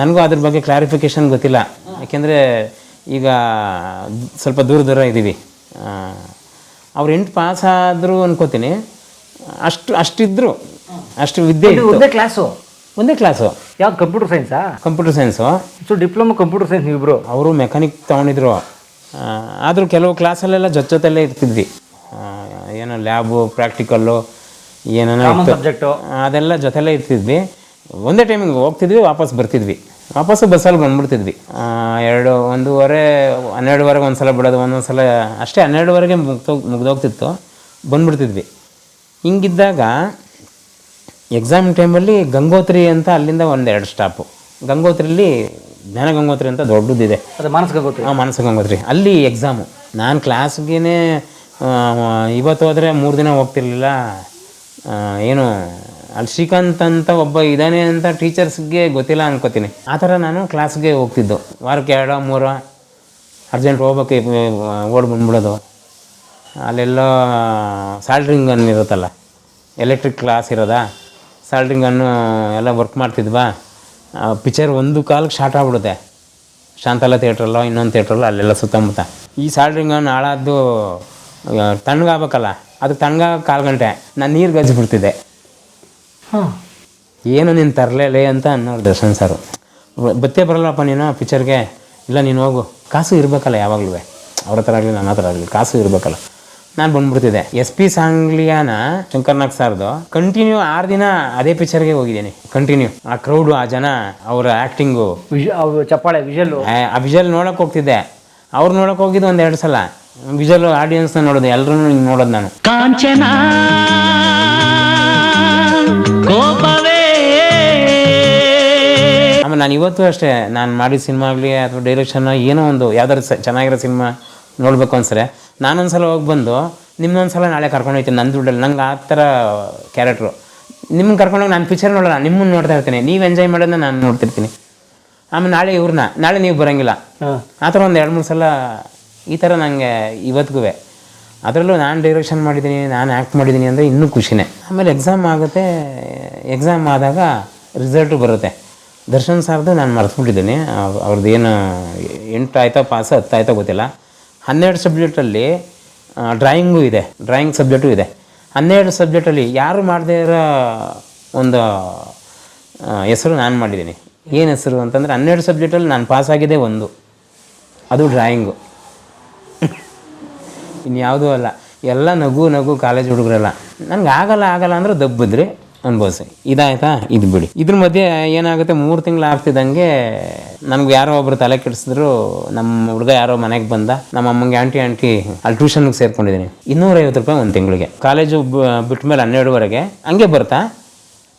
ನನಗೂ ಅದ್ರ ಬಗ್ಗೆ ಕ್ಲಾರಿಫಿಕೇಷನ್ ಗೊತ್ತಿಲ್ಲ. ಯಾಕೆಂದರೆ ಈಗ ಸ್ವಲ್ಪ ದೂರ ದೂರ ಇದ್ದೀವಿ. ಅವ್ರು ಎಂಟು ಪಾಸ್ ಆದರು ಅನ್ಕೋತೀನಿ. ಅಷ್ಟು ಅಷ್ಟಿದ್ರು ಅಷ್ಟು ವಿದ್ಯೆ ಇದು ಇತ್ತು. ಒಂದೇ ಕ್ಲಾಸು ಒಂದೇ ಕ್ಲಾಸು ಯಾವ computer ಸೈನ್ಸಾ computer science so diploma computer science ನೀವಿಬ್ರು? ಅವರು ಮೆಕ್ಯಾನಿಕ್ ತೊಗೊಂಡಿದ್ರು. ಆದರೂ ಕೆಲವು ಕ್ಲಾಸಲ್ಲೆಲ್ಲ ಜೊತೆ ಜೊತೆಲೇ ಇರ್ತಿದ್ವಿ. ಆ, ಏನೋ ಲ್ಯಾಬು ಪ್ರಾಕ್ಟಿಕಲ್ಲು ಏನೇನೋ ಇತ್ತು. ಸಬ್ಜೆಕ್ಟು ಅದೆಲ್ಲ ಜೊತೆಲೇ ಇರ್ತಿದ್ವಿ. ಒಂದೇ ಟೈಮಿಗೆ ಹೋಗ್ತಿದ್ವಿ ವಾಪಸ್ ಬರ್ತಿದ್ವಿ. ವಾಪಸ್ಸು ಬಸ್ಸಲ್ಲಿ ಬಂದ್ಬಿಡ್ತಿದ್ವಿ. ಎರಡು ಒಂದೂವರೆ ಹನ್ನೆರಡುವರೆಗೆ ಒಂದು ಸಲ ಬಿಡೋದು ಒಂದೊಂದು ಸಲ ಅಷ್ಟೇ ಹನ್ನೆರಡುವರೆಗೆ ಮುಗ್ದೋಗ್ ಮುಗ್ದೋಗ್ತಿತ್ತು ಬಂದ್ಬಿಡ್ತಿದ್ವಿ. ಹಿಂಗಿದ್ದಾಗ ಎಕ್ಸಾಮ್ ಟೈಮಲ್ಲಿ ಗಂಗೋತ್ರಿ ಅಂತ ಅಲ್ಲಿಂದ ಒಂದೆರಡು ಸ್ಟಾಪು ಗಂಗೋತ್ರಿಯಲ್ಲಿ ಜ್ಞಾನ ಗಂಗೋತ್ರಿ ಅಂತ ದೊಡ್ಡದಿದೆ. ಅದು ಮಾನಸ ಗಂಗೋತ್ರಿ. ಹಾಂ ಮಾನಸ ಗಂಗೋತ್ರಿ. ಅಲ್ಲಿ ಎಕ್ಸಾಮು ನಾನು ಕ್ಲಾಸ್ಗೇ ಇವತ್ತು ಹೋದರೆ ಮೂರು ದಿನ ಹೋಗ್ತಿರ್ಲಿಲ್ಲ. ಏನು ಅಲ್ಲಿ ಅಂತ ಒಬ್ಬ ಇದ್ದಾನೆ ಅಂತ ಟೀಚರ್ಸ್ಗೆ ಗೊತ್ತಿಲ್ಲ ಅನ್ಕೋತೀನಿ. ಆ ಥರ ನಾನು ಕ್ಲಾಸ್ಗೆ ಹೋಗ್ತಿದ್ದು. ವಾರಕ್ಕೆ ಎರಡೋ, ಮೂರೋ, ಅರ್ಜೆಂಟ್ ಹೋಗ್ಬೇಕು ಓಡ್ ಬಂದ್ಬಿಡೋದು. ಅಲ್ಲೆಲ್ಲ ಸಾಲ್ಡ್ರಿಂಗ್ ಗನ್ ಇರುತ್ತಲ್ಲ, ಎಲೆಕ್ಟ್ರಿಕ್ ಕ್ಲಾಸ್ ಇರೋದಾ? ಸಾಲ್ಡ್ರಿಂಗ್ ಅನ್ನು ಎಲ್ಲ ವರ್ಕ್ ಮಾಡ್ತಿದ್ವಾ ಪಿಚ್ಚರ್ ಒಂದು ಕಾಲಕ್ಕೆ ಶಾರ್ಟ್ ಆಗ್ಬಿಡುತ್ತೆ. ಶಾಂತಲಾ ಥಿಯೇಟ್ರಲ್ಲೋ, ಇನ್ನೊಂದು ಥಿಯೇಟ್ರಲ್ಲೋ, ಅಲ್ಲೆಲ್ಲ ಸುತ್ತಮುತ್ತ. ಈ ಸಾಲ್ಡ್ರಿಂಗ್ ಗನ್ ಹಾಳಾದ್ದು ತಣ್ಣಗಾಗಬೇಕಲ್ಲ ಅದು ತಣ್ಣಗಾಗ ಕಾಲು ಗಂಟೆ ನಾನು ನೀರು ಗಜ್ಜಿಬಿಡ್ತಿದ್ದೆ. ಏನು ನೀನು ತರಲೇಲೇ ಅಂತ ಅನ್ನೋರು ದರ್ಶನ್ ಸರು. ಬತ್ತೇ ಬರಲ್ಲಪ್ಪ ನೀನು ಪಿಕ್ಚರ್ಗೆ ಇಲ್ಲ ನೀನು ಹೋಗು. ಕಾಸು ಇರಬೇಕಲ್ಲ ಯಾವಾಗಲೂ. ಅವ್ರ ಹತ್ರ ಆಗಲಿ ನನ್ನ ಹತ್ರ ಆಗಲಿ ಕಾಸು ಇರಬೇಕಲ್ಲ. ನಾನು ಬಂದ್ಬಿಡ್ತಿದ್ದೆ. ಎಸ್ ಪಿ ಸಾಂಗ್ಲಿಯಾನ ಶಂಕರ್ನಾಗ್ ಸರ್ದು. ಕಂಟಿನ್ಯೂ ಆರು ದಿನ ಅದೇ ಪಿಕ್ಚರ್ಗೆ ಹೋಗಿದ್ದೀನಿ. ಕಂಟಿನ್ಯೂ ಆ ಕ್ರೌಡು ಆ ಜನ ಅವರ ಆ್ಯಕ್ಟಿಂಗು ಚಪ್ಪಾಳೆ ವಿಜಲ್. ಆ ವಿಜಲ್ ನೋಡೋಕೆ ಹೋಗ್ತಿದ್ದೆ. ಅವ್ರು ನೋಡೋಕೆ ಹೋಗಿದ್ದು ಒಂದು ಎರಡು ಸಲ. ವಿಜಲ್ ಆಡಿಯನ್ಸ್ನ ನೋಡೋದು. ಎಲ್ಲರೂ ನೋಡೋದು ನಾನು. ಕಾಂಚನ. ಕೋಪವೇ. ಆಮೇಲೆ ನಾನು ಇವತ್ತು ಅಷ್ಟೇ ನಾನು ಮಾಡಿದ ಸಿನಿಮಾ ಆಗಲಿ ಅಥವಾ ಡೈರೆಕ್ಷನ್ ಏನೋ ಒಂದು ಯಾವ್ದಾದ್ರು ಸ ಚೆನ್ನಾಗಿರೋ ಸಿನಿಮಾ ನೋಡಬೇಕು ಅನ್ಸರೆ ನಾನೊಂದ್ಸಲ ಹೋಗಿ ಬಂದು ನಿಮ್ಮೊಂದ್ಸಲ ನಾಳೆ ಕರ್ಕೊಂಡು ಹೋಗ್ತೀನಿ ನನ್ನ ದುಡ್ಡಲ್ಲಿ. ನಂಗೆ ಆ ಥರ ಕ್ಯಾರೆಕ್ಟ್ರು ನಿಮ್ಮನ್ನ ಕರ್ಕೊಂಡೋಗಿ ನಾನು ಪಿಕ್ಚರ್ ನೋಡಲ್ಲ ನಿಮ್ಮನ್ನು ನೋಡ್ತಾ ಇರ್ತೀನಿ. ನೀವು ಎಂಜಾಯ್ ಮಾಡೋದನ್ನ ನಾನು ನೋಡ್ತಿರ್ತೀನಿ. ಆಮೇಲೆ ನಾಳೆ ಇವ್ರನ್ನ ನಾಳೆ ನೀವು ಬರೋಂಗಿಲ್ಲ. ಆ ಥರ ಒಂದು ಎರಡು ಮೂರು ಸಲ ಈ ಥರ ನನಗೆ ಇವತ್ತಿಗೂ ಅದರಲ್ಲೂ ನಾನು ಡೈರೆಕ್ಷನ್ ಮಾಡಿದ್ದೀನಿ ನಾನು ಆ್ಯಕ್ಟ್ ಮಾಡಿದ್ದೀನಿ ಅಂದರೆ ಇನ್ನೂ ಖುಷಿನೇ. ಆಮೇಲೆ ಎಕ್ಸಾಮ್ ಆಗುತ್ತೆ ಎಕ್ಸಾಮ್ ಆದಾಗ ರಿಸಲ್ಟು ಬರುತ್ತೆ. ದರ್ಶನ್ ಸರ್ದು ನಾನು ಮರ್ತ್ಬಿಟ್ಟಿದ್ದೀನಿ. ಅವ್- ಅವ್ರದ್ದು ಏನು, ಎಂಟು ಆಯ್ತಾ ಪಾಸ್ ಹತ್ತು ಆಯ್ತೋ ಗೊತ್ತಿಲ್ಲ. ಹನ್ನೆರಡು ಸಬ್ಜೆಕ್ಟಲ್ಲಿ ಡ್ರಾಯಿಂಗು ಇದೆ. ಡ್ರಾಯಿಂಗ್ ಸಬ್ಜೆಕ್ಟು ಇದೆ. ಹನ್ನೆರಡು ಸಬ್ಜೆಕ್ಟಲ್ಲಿ ಯಾರು ಮಾಡದೇ ಇರೋ ಒಂದು ಹೆಸರು ನಾನು ಮಾಡಿದ್ದೀನಿ ಏನು ಹೆಸರು ಅಂತಂದರೆ ಹನ್ನೆರಡು ಸಬ್ಜೆಕ್ಟಲ್ಲಿ ನಾನು ಪಾಸ್ ಆಗಿದೆ ಒಂದು. ಅದು ಡ್ರಾಯಿಂಗು ಇನ್ಯಾವುದೂ ಅಲ್ಲ. ಎಲ್ಲ ನಗು ನಗು ಕಾಲೇಜ್ ಹುಡುಗರೆಲ್ಲ. ನನಗೆ ಆಗಲ್ಲ ಆಗಲ್ಲ ಅಂದ್ರೆ ದಬ್ಬಿದ್ರಿ ಅನ್ಭವಿಸಿ. ಇದಾಯ್ತಾ? ಇದು ಬಿಡಿ. ಇದ್ರ ಮಧ್ಯೆ ಏನಾಗುತ್ತೆ? ಮೂರು ತಿಂಗಳು ಆಗ್ತಿದ್ದಂಗೆ ನಮ್ಗೆ ಯಾರೋ ಒಬ್ರು ತಲೆ ಕೆಡಿಸಿದ್ರು. ನಮ್ಮ ಹುಡುಗ ಯಾರೋ ಮನೆಗೆ ಬಂದ. ನಮ್ಮ ಅಮ್ಮಂಗೆ ಆಂಟಿ ಆಂಟಿ, ಅಲ್ಲಿ ಟ್ಯೂಷನ್ಗೆ ಸೇರ್ಕೊಂಡಿದ್ದೀನಿ ಇನ್ನೂರೈವತ್ತು ರೂಪಾಯಿ ಒಂದು ತಿಂಗಳಿಗೆ. ಕಾಲೇಜು ಬಿಟ್ಟ ಮೇಲೆ ಹನ್ನೆರಡುವರೆಗೆ. ಹಂಗೆ ಬರ್ತಾ?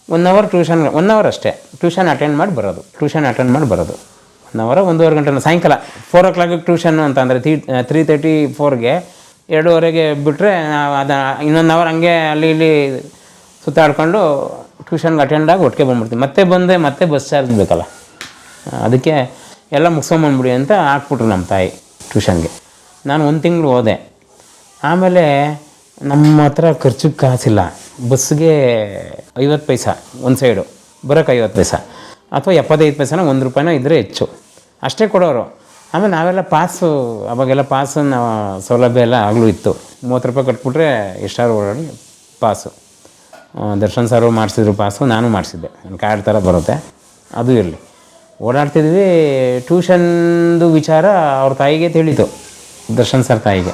One hour tuition one hour ಅಷ್ಟೇ. ಟ್ಯೂಷನ್ ಅಟೆಂಡ್ ಮಾಡಿ ಬರೋದು. ಟ್ಯೂಷನ್ ಅಟೆಂಡ್ ಮಾಡಿ ಬರೋದು. ಒನ್ ಅವರ, ಒಂದೂವರೆ ಗಂಟೆ, ಸಾಯಂಕಾಲ. ಫೋರ್ ಓ ಕ್ಲಾಕಿಗೆ ಟ್ಯೂಷನ್ ಅಂತಂದರೆ ತ್ರೀ ತ್ರೀ ತರ್ಟಿ ಫೋರ್ಗೆ ಎರಡೂವರೆಗೆ ಬಿಟ್ಟರೆ ಅದ ಇನ್ನೊಂದು ಅವರ್ ಹಂಗೆ ಅಲ್ಲಿ ಇಲ್ಲಿ ಸುತ್ತಾಡ್ಕೊಂಡು ಟ್ಯೂಷನ್ಗೆ ಆಗಿ ಒಟ್ಟಿಗೆ ಬಂದ್ಬಿಡ್ತೀವಿ. ಮತ್ತೆ ಬಂದೆ ಮತ್ತೆ ಬಸ್ ಚಾರ್ಜ್ ಬೇಕಲ್ಲ. ಅದಕ್ಕೆ ಎಲ್ಲ ಮುಗಿಸ್ಕೊಂಬಂದ್ಬಿಡಿ ಅಂತ ಹಾಕ್ಬಿಟ್ರು ನಮ್ಮ ತಾಯಿ ಟ್ಯೂಷನ್ಗೆ ನಾನು ಒಂದು ತಿಂಗಳು ಹೋದೆ. ಆಮೇಲೆ ನಮ್ಮ ಹತ್ರ ಖರ್ಚಿಗೆ ಕಾಸಿಲ್ಲ. ಬಸ್ಗೆ ಐವತ್ತು ಪೈಸ ಒಂದು ಸೈಡು ಬರೋಕ್ಕೆ ಐವತ್ತು ಪೈಸ. ಅಥವಾ ಎಪ್ಪತ್ತೈದು ಪೈಸಾನ ಒಂದು ರೂಪಾಯಿನ ಇದ್ದರೆ ಹೆಚ್ಚು. ಅಷ್ಟೇ ಕೊಡೋರು. ಆಮೇಲೆ ನಾವೆಲ್ಲ ಪಾಸು ಅವಾಗೆಲ್ಲ ಪಾಸು ನಾವು ಸೌಲಭ್ಯ ಎಲ್ಲ ಆಗಲೂ ಇತ್ತು. ಮೂವತ್ತು ರೂಪಾಯಿ ಕಟ್ಬಿಟ್ರೆ ಎಷ್ಟಾರು ಓಡಾಡಿ ಪಾಸು. ದರ್ಶನ್ ಸರ್ ಮಾಡಿಸಿದ್ರು ಪಾಸು ನಾನು ಮಾಡಿಸಿದ್ದೆ. ನನ್ನ ಕಾರ್ಡ್ ಥರ ಬರುತ್ತೆ. ಅದು ಇರಲಿ. ಓಡಾಡ್ತಿದ್ವಿ ಟ್ಯೂಷನ್ದು ವಿಚಾರ ಅವ್ರ ತಾಯಿಗೆ ತಿಳಿತು. ದರ್ಶನ್ ಸರ್ ತಾಯಿಗೆ.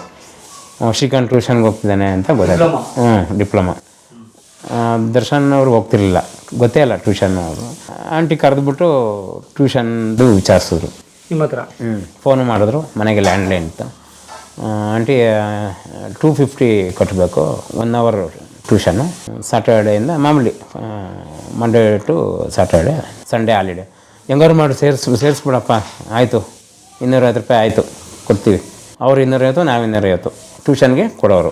ಶ್ರೀಕಾಂತ್ ಟ್ಯೂಷನ್ಗೆ ಹೋಗ್ತಿದ್ದಾನೆ ಅಂತ ಗೊತ್ತಾಯ್ತು. ಹ್ಞೂ ಡಿಪ್ಲೊಮಾ. ದರ್ಶನ್ ಅವ್ರಿಗೆ ಹೋಗ್ತಿರ್ಲಿಲ್ಲ. ಗೊತ್ತೇ ಇಲ್ಲ ಟ್ಯೂಷನ್ ಅವರು. ಆಂಟಿ ಕರೆದ್ಬಿಟ್ಟು ಟ್ಯೂಷನ್ದು ವಿಚಾರಿಸಿದ್ರು. ನಿಮ್ಮ ಹತ್ರ? ಹ್ಞೂ ಫೋನು ಮಾಡಿದ್ರು ಮನೆಗೆ ಲ್ಯಾಂಡ್ಲೈನ್ ಇತ್ತು ಆಂಟಿ ಟೂ ಫಿಫ್ಟಿ ಕಟ್ಟಬೇಕು ಒನ್ ಅವರ್ ಟ್ಯೂಷನು ಸ್ಯಾಟರ್ಡೆಯಿಂದ ಮಾಮೂಲಿ Monday to Saturday Sunday holiday ಹೆಂಗಾರು ಮಾಡಿ ಸೇರಿಸ್ ಸೇರಿಸ್ಬಿಡಪ್ಪ ಆಯಿತು. ಇನ್ನೂರೈವತ್ತು ರೂಪಾಯಿ ಆಯಿತು ಕೊಡ್ತೀವಿ. ಅವ್ರು ಇನ್ನೂರೈವತ್ತು ನಾವು ಇನ್ನೂರೈವತ್ತು ಟ್ಯೂಷನ್ಗೆ ಕೊಡೋರು.